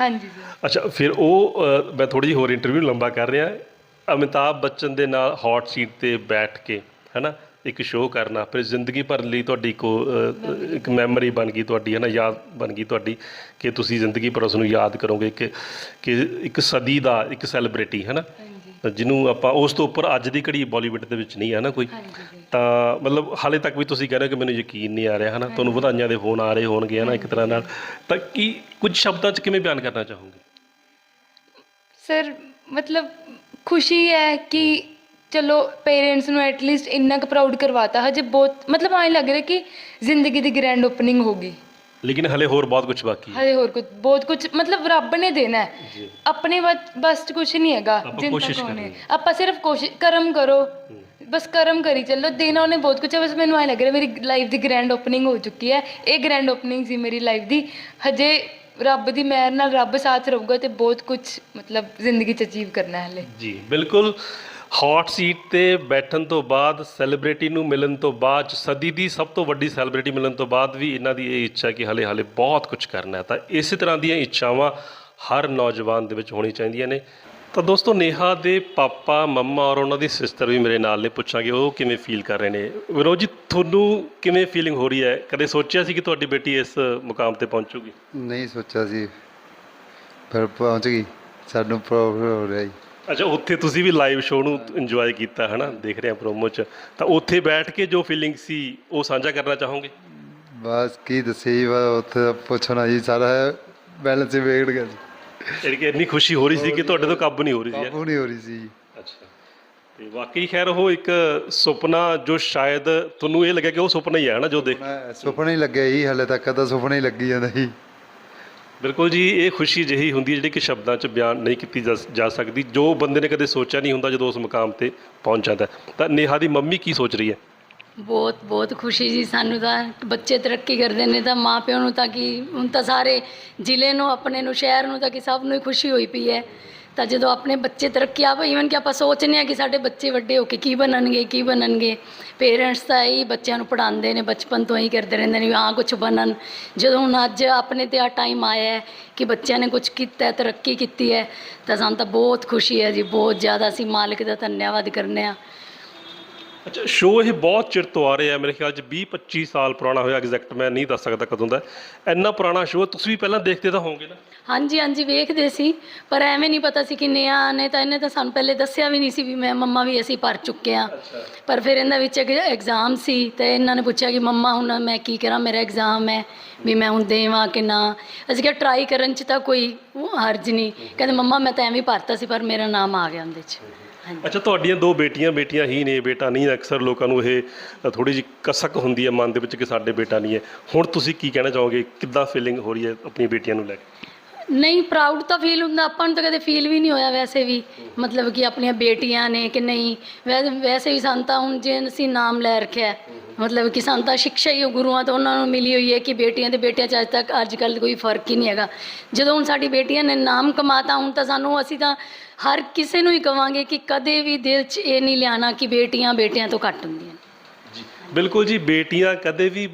ਹਾਂਜੀ ਸਰ ਅੱਛਾ ਫਿਰ ਉਹ ਅ, ਮੈਂ ਥੋੜੀ ਜਿਹੀ ਹੋਰ ਇੰਟਰਵਿਊ ਲੰਬਾ ਕਰ ਰਿਹਾ। ਅਮਿਤਾਭ ਬੱਚਨ ਦੇ ਨਾਲ ਹੌਟ ਸੀਟ ਤੇ ਬੈਠ ਕੇ ਹੈਨਾ ਇੱਕ ਸ਼ੋਅ ਕਰਨਾ ਫਿਰ ਜ਼ਿੰਦਗੀ ਭਰ ਲਈ ਤੁਹਾਡੀ ਕੋ ਇੱਕ ਮੈਮਰੀ ਬਣ ਗਈ ਤੁਹਾਡੀ ਹੈ ਨਾ ਯਾਦ ਬਣ ਗਈ ਤੁਹਾਡੀ ਕਿ ਤੁਸੀਂ ਜ਼ਿੰਦਗੀ ਭਰ ਉਸ ਨੂੰ ਯਾਦ ਕਰੋਗੇ ਕਿ ਕਿ ਇੱਕ ਸਦੀ ਦਾ ਇੱਕ ਸੈਲੀਬ੍ਰਿਟੀ ਹੈ ਨਾ ਜਿਹਨੂੰ ਆਪਾਂ ਉਸ ਤੋਂ ਉੱਪਰ ਅੱਜ ਦੀ ਘੜੀ ਬਾਲੀਵੁੱਡ ਦੇ ਵਿੱਚ ਨਹੀਂ ਹੈ ਨਾ ਕੋਈ। ਤਾਂ ਮਤਲਬ ਹਾਲੇ ਤੱਕ ਵੀ ਤੁਸੀਂ ਕਹਿ ਰਹੇ ਹੋ ਕਿ ਮੈਨੂੰ ਯਕੀਨ ਨਹੀਂ ਆ ਰਿਹਾ ਹੈ ਨਾ ਤੁਹਾਨੂੰ ਵਧਾਈਆਂ ਦੇ ਫੋਨ ਆ ਰਹੇ ਹੋਣਗੇ ਹੈ ਨਾ ਇੱਕ ਤਰ੍ਹਾਂ ਨਾਲ। ਤਾਂ ਕੀ ਕੁਝ ਸ਼ਬਦਾਂ 'ਚ ਕਿਵੇਂ ਬਿਆਨ ਕਰਨਾ ਚਾਹੋਗੇ? ਸਰ ਮਤਲਬ ਖੁਸ਼ੀ ਹੈ ਕਿ ਚਲੋ ਪੇਰੈਂਟਸ ਨੂੰ ਐਟਲੀਸਟ ਇੰਨਾ ਕੁ ਪ੍ਰਾਊਡ ਕਰਵਾਤਾ। ਹਜੇ ਬਹੁਤ ਮਤਲਬ ਐਂ ਲੱਗ ਰਿਹਾ ਕਿ ਜ਼ਿੰਦਗੀ ਦੀ ਗ੍ਰੈਂਡ ਓਪਨਿੰਗ ਹੋਗੀ ਲੇਕਿਨ ਹਲੇ ਹੋਰ ਬਹੁਤ ਕੁਝ ਬਾਕੀ ਹੈ। ਹਜੇ ਹੋਰ ਕੁਝ ਬਹੁਤ ਕੁਝ ਮਤਲਬ ਰੱਬ ਨੇ ਦੇਣਾ ਹੈ। ਜੀ। ਆਪਣੇ ਬਸ ਬਸ 'ਚ ਕੁਝ ਨਹੀਂ ਹੈਗਾ ਆਪਾਂ ਜਿੰਨਾ ਕੋਸ਼ਿਸ਼ ਕੁ ਉਹਨੇ। ਕਰਨੀ ਆਪਾਂ ਸਿਰਫ ਕੋਸ਼ਿਸ਼ ਕਰਮ ਕਰੋ। ਬਸ ਕਰਮ ਕਰੀ ਚੱਲੋ ਦੇਣਾ ਉਹਨੇ ਬਹੁਤ ਕੁਝ ਹੈ। ਬਸ ਮੈਨੂੰ ਐਂ ਲੱਗ ਰਿਹਾ ਮੇਰੀ ਲਾਈਫ ਦੀ ਗ੍ਰੈਂਡ ਓਪਨਿੰਗ ਹੋ ਚੁੱਕੀ ਹੈ। ਇਹ ਗ੍ਰੈਂਡ ਓਪਨਿੰਗ ਸੀ ਮੇਰੀ ਲਾਈਫ ਦੀ। ਹਜੇ ਰੱਬ ਦੀ ਮਿਹਰ ਨਾਲ ਰੱਬ ਸਾਥ ਰਹੂਗਾ ਤੇ ਬਹੁਤ ਕੁਝ ਮਤਲਬ ਜ਼ਿੰਦਗੀ 'ਚ ਅਚੀਵ ਕਰਨਾ ਹੈ ਹਲੇ। ਜੀ, ਬਿਲਕੁਲ। ਹੌਟ ਸੀਟ ਤੇ ਬੈਠਣ ਤੋਂ ਬਾਅਦ ਸੈਲੀਬ੍ਰਿਟੀ ਨੂੰ ਮਿਲਣ ਤੋਂ ਬਾਅਦ ਸਦੀ ਦੀ ਸਭ ਤੋਂ ਵੱਡੀ ਸੈਲੀਬ੍ਰਿਟੀ ਮਿਲਣ ਤੋਂ ਬਾਅਦ ਵੀ ਇਹਨਾਂ ਦੀ ਇਹ ਇੱਛਾ ਕਿ ਹਲੇ ਹਲੇ ਬਹੁਤ ਕੁਝ ਕਰਨਾ ਹੈ। ਤਾਂ ਇਸੇ ਤਰ੍ਹਾਂ ਦੀਆਂ ਇੱਛਾਵਾਂ ਹਰ ਨੌਜਵਾਨ ਦੇ ਵਿੱਚ ਹੋਣੀ ਚਾਹੀਦੀਆਂ ਨੇ। ਤਾਂ ਦੋਸਤੋ ਨੇਹਾ ਦੇ ਪਾਪਾ ਮੰਮਾ ਔਰ ਉਹਨਾਂ ਦੀ ਸਿਸਟਰ ਵੀ ਮੇਰੇ ਨਾਲ ਨੇ ਪੁੱਛਾਂਗੇ ਉਹ ਕਿਵੇਂ ਫੀਲ ਕਰ ਰਹੇ ਨੇ। ਵਿਨੋਦ ਜੀ ਤੁਹਾਨੂੰ ਕਿਵੇਂ ਫੀਲਿੰਗ ਹੋ ਰਹੀ ਹੈ? ਕਦੇ ਸੋਚਿਆ ਸੀ ਕਿ ਤੁਹਾਡੀ ਬੇਟੀ ਇਸ ਮੁਕਾਮ ਤੇ ਪਹੁੰਚੂਗੀ? ਨਹੀਂ ਸੋਚਿਆ ਸੀ ਪਰ ਪਹੁੰਚ ਗਈ। ਸਾਨੂੰ ਪ੍ਰੋਬਲਮ ਹੋ ਰਿਹਾ ਅੱਛਾ ਉੱਥੇ ਤੁਸੀਂ ਵੀ ਲਾਈਵ ਸ਼ੋਅ ਨੂੰ ਇੰਜੋਏ ਕੀਤਾ ਹੈ ਨਾ ਦੇਖ ਰਹੇ ਆ ਪ੍ਰੋਮੋ 'ਚ। ਤਾਂ ਉੱਥੇ ਬੈਠ ਕੇ ਜੋ ਫੀਲਿੰਗ ਸੀ ਉਹ ਸਾਂਝਾ ਕਰਨਾ ਚਾਹੋਗੇ? ਬਸ ਕੀ ਦੱਸੇ ਜੀ ਬਸ ਉੱਥੇ ਪੁੱਛਣਾ ਜੀ ਸਾਰਾ ਬੈਲੈਂਸ ਹੀ ਵਿਗੜ ਗਿਆ ਜੀ। ਯਾਨੀ ਕਿ ਇੰਨੀ ਖੁਸ਼ੀ ਹੋ ਰਹੀ ਸੀ ਕਿ ਤੁਹਾਡੇ ਤੋਂ ਕਾਬੂ ਨਹੀਂ ਹੋ ਰਹੀ ਸੀ ਕਾਬੂ ਨਹੀਂ ਹੋ ਰਹੀ ਸੀ ਜੀ। ਅੱਛਾ। ਤੇ ਵਾਕਈ ਖੈਰ ਉਹ ਇੱਕ ਸੁਪਨਾ ਜੋ ਸ਼ਾਇਦ ਤੁਹਾਨੂੰ ਇਹ ਲੱਗਿਆ ਕਿ ਉਹ ਸੁਪਨਾ ਹੀ ਹੈ ਨਾ ਜੋ ਦੇਖ ਮੈਂ ਸੁਪਨਾ ਹੀ ਲੱਗਿਆ ਜੀ ਹਲੇ ਤੱਕ ਤਾਂ ਸੁਪਨਾ ਹੀ ਲੱਗੀ ਜਾਂਦਾ ਜੀ। ਬਿਲਕੁਲ ਜੀ ਇਹ ਖੁਸ਼ੀ ਜਿਹੀ ਹੁੰਦੀ ਹੈ ਜਿਹੜੀ ਕਿ ਸ਼ਬਦਾਂ 'ਚ ਬਿਆਨ ਨਹੀਂ ਕੀਤੀ ਜਾ- ਜਾ ਸਕਦੀ ਜੋ ਬੰਦੇ ਨੇ ਕਦੇ ਸੋਚਿਆ ਨਹੀਂ ਹੁੰਦਾ ਜਦੋਂ ਉਸ ਮੁਕਾਮ ਤੇ ਪਹੁੰਚ ਜਾਂਦਾ ਹੈ। ਤਾਂ ਨੇਹਾ ਦੀ ਮੰਮੀ ਕੀ ਸੋਚ ਰਹੀ ਹੈ? ਬਹੁਤ ਬਹੁਤ ਖੁਸ਼ੀ ਜੀ। ਸਾਨੂੰ ਤਾਂ ਬੱਚੇ ਤਰੱਕੀ ਕਰਦੇ ਨੇ ਤਾਂ ਮਾਂ ਪਿਓ ਨੂੰ ਤਾਂ ਕਿ, ਹੁਣ ਤਾਂ ਸਾਰੇ ਜ਼ਿਲ੍ਹੇ ਨੂੰ, ਆਪਣੇ ਨੂੰ, ਸ਼ਹਿਰ ਨੂੰ ਤਾਂ ਕਿ ਸਭ ਨੂੰ ਹੀ ਖੁਸ਼ੀ ਹੋਈ ਪਈ ਹੈ। ਤਾਂ ਜਦੋਂ ਆਪਣੇ ਬੱਚੇ ਤਰੱਕੀ ਆਪ ਈਵਨ ਕਿ ਆਪਾਂ ਸੋਚਨੇ ਆ ਕਿ ਸਾਡੇ ਬੱਚੇ ਵੱਡੇ ਹੋ ਕੇ ਕੀ ਬਣਨਗੇ ਕੀ ਬਣਨਗੇ। ਪੇਰੈਂਟਸ ਤਾਂ ਇਹੀ ਬੱਚਿਆਂ ਨੂੰ ਪੜ੍ਹਾਉਂਦੇ ਨੇ, ਬਚਪਨ ਤੋਂ ਹੀ ਕਰਦੇ ਰਹਿੰਦੇ ਨੇ ਵੀ ਹਾਂ ਕੁਝ ਬਣਨ। ਜਦੋਂ ਹੁਣ ਅੱਜ ਆਪਣੇ ਤੇ ਆ ਟਾਈਮ ਆਇਆ ਹੈ ਕਿ ਬੱਚਿਆਂ ਨੇ ਕੁਝ ਕੀਤਾ ਤਰੱਕੀ ਕੀਤੀ ਹੈ, ਤਾਂ ਸਾਨੂੰ ਤਾਂ ਬਹੁਤ ਖੁਸ਼ੀ ਹੈ ਜੀ। ਬਹੁਤ ਜ਼ਿਆਦਾ ਅਸੀਂ ਮਾਲਕ ਦਾ ਧੰਨਵਾਦ ਕਰਨੇ ਆ ਅੱਛਾ ਸ਼ੋਅ ਇਹ ਬਹੁਤ ਚਿਰ ਤੋਂ ਆ ਰਿਹਾ ਹੈ ਮੇਰੇ ਖਿਆਲ 'ਚ 20 25 ਸਾਲ ਪੁਰਾਣਾ ਹੋਇਆ ਐਗਜ਼ੈਕਟ ਮੈਂ ਨਹੀਂ ਦੱਸ ਸਕਦਾ ਕਦੋਂ ਦਾ। ਇੰਨਾ ਪੁਰਾਣਾ ਸ਼ੋਅ ਤੁਸੀਂ ਵੀ ਪਹਿਲਾਂ ਦੇਖਦੇ ਤਾਂ ਹੋਵੋਗੇ ਨਾ। ਹਾਂਜੀ ਹਾਂਜੀ ਵੇਖਦੇ ਸੀ ਪਰ ਐਵੇਂ ਨਹੀਂ ਪਤਾ ਸੀ ਕਿ ਨਿਆ ਨੇ ਤਾਂ ਇਹਨੇ ਤਾਂ ਸਾਨੂੰ ਪਹਿਲੇ ਦੱਸਿਆ ਵੀ ਨਹੀਂ ਸੀ ਵੀ ਮੈਂ ਮੰਮਾ ਵੀ ਅਸੀਂ ਭਰ ਚੁੱਕੇ ਆ ਪਰ ਫਿਰ ਇਹਨਾਂ ਵਿੱਚ ਇੱਕ ਐਗਜ਼ਾਮ ਸੀ ਤੇ ਇਹਨਾਂ ਨੇ ਪੁੱਛਿਆ ਕਿ ਮੰਮਾ ਹੁਣ ਮੈਂ ਕੀ ਕਰਾਂ ਮੇਰਾ ਐਗਜ਼ਾਮ ਹੈ ਵੀ ਮੈਂ ਹੁਣ ਦੇਵਾਂ ਕਿ ਨਾ। ਅਸੀਂ ਕਿਹਾ ਟਰਾਈ ਕਰਨ ਚ ਤਾਂ ਕੋਈ ਹਰਜ ਨਹੀਂ। ਕਹਿੰਦੇ ਮੰਮਾ ਮੈਂ ਤਾਂ ਐਵੇਂ ਹੀ ਭਰਤਾ ਸੀ ਪਰ ਮੇਰਾ ਨਾਮ ਆ ਗਿਆ ਉਹਦੇ ਚ। ਅੱਛਾ ਤੁਹਾਡੀਆਂ ਦੋ ਬੇਟੀਆਂ ਬੇਟੀਆਂ ਹੀ ਨੇ ਬੇਟਾ ਨਹੀਂ ਅਕਸਰ ਲੋਕਾਂ ਨੂੰ ਇਹ ਥੋੜੀ ਜਿਹੀ ਕਸਕ ਹੁੰਦੀ ਹੈ ਮਨ ਦੇ ਵਿੱਚ ਕਿ ਸਾਡੇ ਬੇਟਾ ਨਹੀਂ ਹੈ। ਹੁਣ ਤੁਸੀਂ ਕੀ ਕਹਿਣਾ ਚਾਹੋਗੇ? ਕਿੱਦਾਂ ਫੀਲਿੰਗ ਹੋ ਰਹੀ ਹੈ ਆਪਣੀਆਂ ਬੇਟੀਆਂ ਨੂੰ ਲੈ ਕੇ? ਨਹੀਂ ਪ੍ਰਾਊਡ ਤਾਂ ਫੀਲ ਹੁੰਦਾ ਆਪਾਂ ਨੂੰ ਤਾਂ ਕਦੇ ਫੀਲ ਵੀ ਨਹੀਂ ਹੋਇਆ ਵੈਸੇ ਵੀ। ਮਤਲਬ ਕਿ ਆਪਣੀਆਂ ਬੇਟੀਆਂ ਨੇ ਕਿ ਨਹੀਂ? ਵੈ- ਵੈਸੇ ਵੀ ਸਾਨੂੰ ਤਾਂ ਹੁਣ ਜੇ ਅਸੀਂ ਨਾਮ ਲੈ ਰੱਖਿਆ ਹੈ, ਮਤਲਬ ਕਿ ਸਾਨੂੰ ਤਾਂ ਸਿੱਖਿਆ ਹੀ ਗੁਰੂਆਂ ਤੋਂ ਉਹਨਾਂ ਨੂੰ ਮਿਲੀ ਹੋਈ ਹੈ ਕਿ ਬੇਟੀਆਂ ਤੇ ਬੇਟਿਆਂ 'ਚ ਅੱਜ ਤੱਕ ਅੱਜ ਕੱਲ੍ਹ ਕੋਈ ਫ਼ਰਕ ਹੀ ਨਹੀਂ ਹੈਗਾ। ਜਦੋਂ ਹੁਣ ਸਾਡੀ ਬੇਟੀਆਂ ਨੇ ਨਾਮ ਕਮਾਤਾ ਹੁਣ ਤਾਂ ਸਾਨੂੰ ਅਸੀਂ ਤਾਂ ਹਰ ਕਿਸੇ ਨੂੰ ਹੀ ਕਵਾਂਗੇ ਕਿ ਕਦੇ ਵੀ ਦਿਲ 'ਚ ਇਹ ਨਹੀਂ ਲਿਆਣਾ ਕਿ ਬੇਟੀਆਂ ਬੇਟਿਆਂ ਤੋਂ ਘੱਟ ਹੁੰਦੀਆਂ। ਜੀ ਬਿਲਕੁਲ ਜੀ ਬੇਟੀਆਂ ਕਦੇ ਵੀ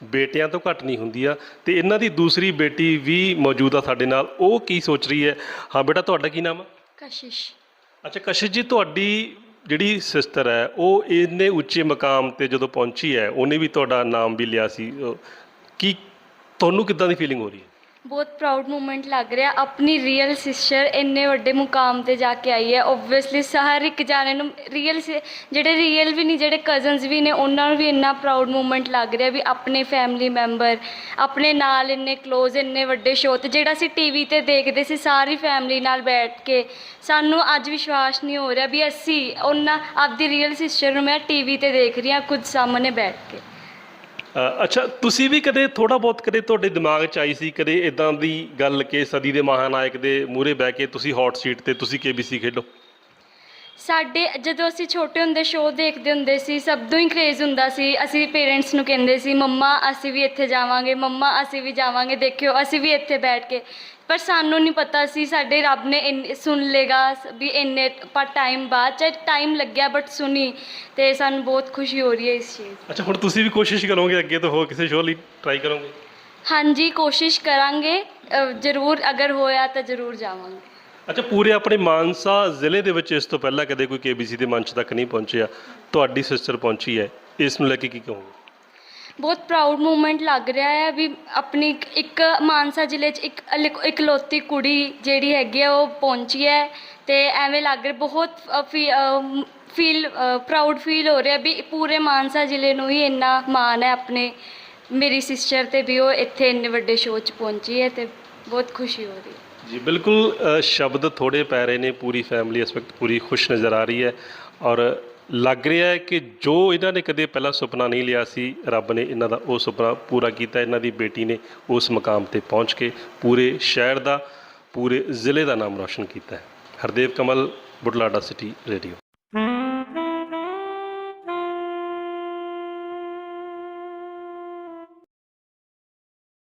ਬੇਟਿਆਂ ਤੋਂ ਘੱਟ ਨਹੀਂ ਹੁੰਦੀਆਂ ਤੇ ਇਹਨਾਂ ਦੀ ਦੂਸਰੀ ਬੇਟੀ ਵੀ ਮੌਜੂਦ ਆ ਸਾਡੇ ਨਾਲ ਉਹ ਕੀ ਸੋਚ ਰਹੀ ਹੈ? ਹਾਂ ਬੇਟਾ ਤੁਹਾਡਾ ਕੀ ਨਾਮ ਹੈ ਕਸ਼ਿਸ਼। ਅੱਛਾ ਕਸ਼ਿਸ਼ ਜੀ ਤੁਹਾਡੀ ਜਿਹੜੀ ਸਿਸਟਰ ਹੈ, ਉਹ ਇੰਨੇ ਉੱਚੇ ਮਕਾਮ ਤੇ ਜਦੋਂ ਪਹੁੰਚੀ ਹੈ, ਉਹਨੇ ਵੀ ਤੁਹਾਡਾ ਨਾਮ ਵੀ ਲਿਆ ਸੀ। ਅਹ ਕੀ, ਤੁਹਾਨੂੰ ਕਿੱਦਾਂ ਦੀ ਫੀਲਿੰਗ ਹੋ ਰਹੀ ਹੈ? ਬਹੁਤ ਪ੍ਰਾਊਡ ਮੂਮੈਂਟ ਲੱਗ ਰਿਹਾ। ਆਪਣੀ ਰੀਅਲ ਸਿਸਟਰ ਇੰਨੇ ਵੱਡੇ ਮੁਕਾਮ ਤੇ ਜਾ ਕੇ ਆਈ ਹੈ। ਓਬਵੀਅਸਲੀ ਹਰ ਇੱਕ ਜਾਣੇ ਨੂੰ ਰੀਅਲ ਜਿਹੜੇ ਰੀਅਲ ਵੀ ਨਹੀਂ, ਜਿਹੜੇ ਕਜ਼ਨਸ ਵੀ ਨੇ, ਉਹਨਾਂ ਨੂੰ ਵੀ ਇੰਨਾ ਪ੍ਰਾਊਡ ਮੂਮੈਂਟ ਲੱਗ ਰਿਹਾ ਵੀ ਆਪਣੇ ਫੈਮਿਲੀ ਮੈਂਬਰ ਆਪਣੇ ਨਾਲ ਇੰਨੇ ক্লোਜ਼ ਇੰਨੇ ਵੱਡੇ ਸ਼ੋਅ ਤੇ ਜਿਹੜਾ ਅਸੀਂ ਟੀਵੀ ਤੇ ਦੇਖਦੇ ਸੀ, ਸਾਰੀ ਫੈਮਿਲੀ ਨਾਲ ਬੈਠ ਕੇ ਸਾਨੂੰ ਅੱਜ ਵਿਸ਼ਵਾਸ ਨਹੀਂ ਹੋ ਰਿਹਾ ਵੀ ਅਸੀਂ ਉਹਨਾਂ ਆਪਦੀ ਰੀਅਲ ਸਿਸਟਰ ਨੂੰ ਮੈਂ ਟੀਵੀ ਤੇ ਦੇਖ ਰਹੀ ਹਾਂ, ਖੁਦ ਸਾਹਮਣੇ ਬੈਠ ਕੇ। ਅੱਛਾ, ਤੁਸੀਂ ਵੀ ਕਦੇ ਥੋੜਾ ਬਹੁਤ ਕਦੇ ਤੁਹਾਡੇ ਦਿਮਾਗ 'ਚ ਆਈ ਸੀ, ਕਦੇ ਇਦਾਂ ਦੀ ਗੱਲ ਕਿ ਸਦੀ ਦੇ ਮਹਾਨਾਇਕ ਦੇ ਮੂਹਰੇ ਬਹਿ ਕੇ ਤੁਸੀਂ ਹੌਟ ਸੀਟ ਤੇ ਤੁਸੀਂ ਕੇਬੀਸੀ ਖੇਡੋ? ਸਾਡੇ ਜਦੋਂ ਅਸੀਂ ਛੋਟੇ ਹੁੰਦੇ ਸ਼ੋਅ ਦੇਖਦੇ ਹੁੰਦੇ ਸੀ ਸਭ ਤੋਂ ਹੀ ਕ੍ਰੇਜ਼ ਹੁੰਦਾ ਸੀ ਅਸੀਂ ਪੇਰੈਂਟਸ ਨੂੰ ਕਹਿੰਦੇ ਸੀ ਮੰਮਾ ਅਸੀਂ ਵੀ ਇੱਥੇ ਜਾਵਾਂਗੇ ਮੰਮਾ ਅਸੀਂ ਵੀ ਜਾਵਾਂਗੇ ਦੇਖਿਓ ਅਸੀਂ ਵੀ ਇੱਥੇ ਬੈਠ ਕੇ। ਪਰ ਸਾਨੂੰ ਨਹੀਂ ਪਤਾ ਸੀ ਸਾਡੇ ਰੱਬ ਨੇ ਸੁਣ ਲੇਗਾ ਵੀ ਇੰਨੇ ਪਰ ਟਾਈਮ ਬਾਅਦ ਚਾਹੇ ਟਾਈਮ ਲੱਗਿਆ ਬਟ ਸੁਣੀ ਤੇ ਸਾਨੂੰ ਬਹੁਤ ਖੁਸ਼ੀ ਹੋ ਰਹੀ ਹੈ ਇਸ ਚੀਜ਼ ਅੱਛਾ ਹੁਣ ਤੁਸੀਂ ਵੀ ਕੋਸ਼ਿਸ਼ ਕਰੋਗੇ ਅੱਗੇ ਤੋਂ ਹੋਰ ਕਿਸੇ ਸ਼ੋਅ ਲਈ ਟਰਾਈ ਕਰੋਗੇ? ਹਾਂਜੀ ਕੋਸ਼ਿਸ਼ ਕਰਾਂਗੇ ਜ਼ਰੂਰ ਅਗਰ ਹੋਇਆ ਤਾਂ ਜ਼ਰੂਰ ਜਾਵਾਂਗੇ। ਅੱਛਾ, ਪੂਰੇ ਆਪਣੇ ਮਾਨਸਾ ਜ਼ਿਲ੍ਹੇ ਦੇ ਵਿੱਚ ਇਸ ਤੋਂ ਪਹਿਲਾਂ ਕਦੇ ਕੋਈ ਕੇਬੀਸੀ ਦੇ ਮੰਚ ਤੱਕ ਨਹੀਂ ਪਹੁੰਚਿਆ? ਤੁਹਾਡੀ ਸਿਸਟਰ ਪਹੁੰਚੀ ਹੈ। ਇਸ ਨੂੰ ਲੈ ਕੇ ਕੀ ਕਹੋਗੇ? ਬਹੁਤ ਪ੍ਰਾਊਡ ਮੂਮੈਂਟ ਲੱਗ ਰਿਹਾ ਹੈ ਵੀ ਆਪਣੀ ਇੱਕ- ਇੱਕ ਮਾਨਸਾ ਜ਼ਿਲ੍ਹੇ 'ਚ ਇੱਕ ਇਕ- ਇਕਲੌਤੀ ਕੁੜੀ ਜਿਹੜੀ ਹੈਗੀ ਆ, ਉਹ ਪਹੁੰਚੀ ਹੈ ਤੇ ਐਵੇਂ ਲੱਗ ਰਿਹਾ, ਬਹੁਤ ਫੀਲ ਪ੍ਰਾਊਡ ਫੀਲ ਹੋ ਰਿਹਾ ਵੀ ਪੂਰੇ ਮਾਨਸਾ ਜ਼ਿਲ੍ਹੇ ਨੂੰ ਹੀ ਇੰਨਾ ਮਾਣ ਹੈ ਆਪਣੇ, ਮੇਰੀ ਸਿਸਟਰ ਤੇ ਵੀ ਉਹ ਇੱਥੇ ਇੰਨੇ ਵੱਡੇ ਸ਼ੋਅ 'ਚ ਪਹੁੰਚੀ ਹੈ ਤੇ ਬਹੁਤ ਖੁਸ਼ੀ ਹੋ ਰਹੀ ਹੈ। ਜੀ, ਬਿਲਕੁਲ ਸ਼ਬਦ ਥੋੜੇ ਪੈ ਰਹੇ ਨੇ, ਪੂਰੀ ਫੈਮਿਲੀ ਇਸ ਵਕਤ ਪੂਰੀ ਖੁਸ਼ ਨਜ਼ਰ ਆ ਰਹੀ ਹੈ ਔਰ ਲੱਗ ਰਿਹਾ ਹੈ ਕਿ ਜੋ ਇਹਨਾਂ ਨੇ ਕਦੇ ਪਹਿਲਾਂ ਸੁਪਨਾ ਨਹੀਂ ਲਿਆ ਸੀ, ਰੱਬ ਨੇ ਇਹਨਾਂ ਦਾ ਉਹ ਸੁਪਨਾ ਪੂਰਾ ਕੀਤਾ, ਇਹਨਾਂ ਦੀ ਬੇਟੀ ਨੇ ਉਸ ਮਕਾਮ ਤੇ ਪਹੁੰਚ ਕੇ ਪੂਰੇ ਸ਼ਹਿਰ ਦਾ, ਪੂਰੇ ਜ਼ਿਲ੍ਹੇ ਦਾ ਨਾਮ ਰੌਸ਼ਨ ਕੀਤਾ ਹੈ। Hardev Kamal, Budhlada city radio.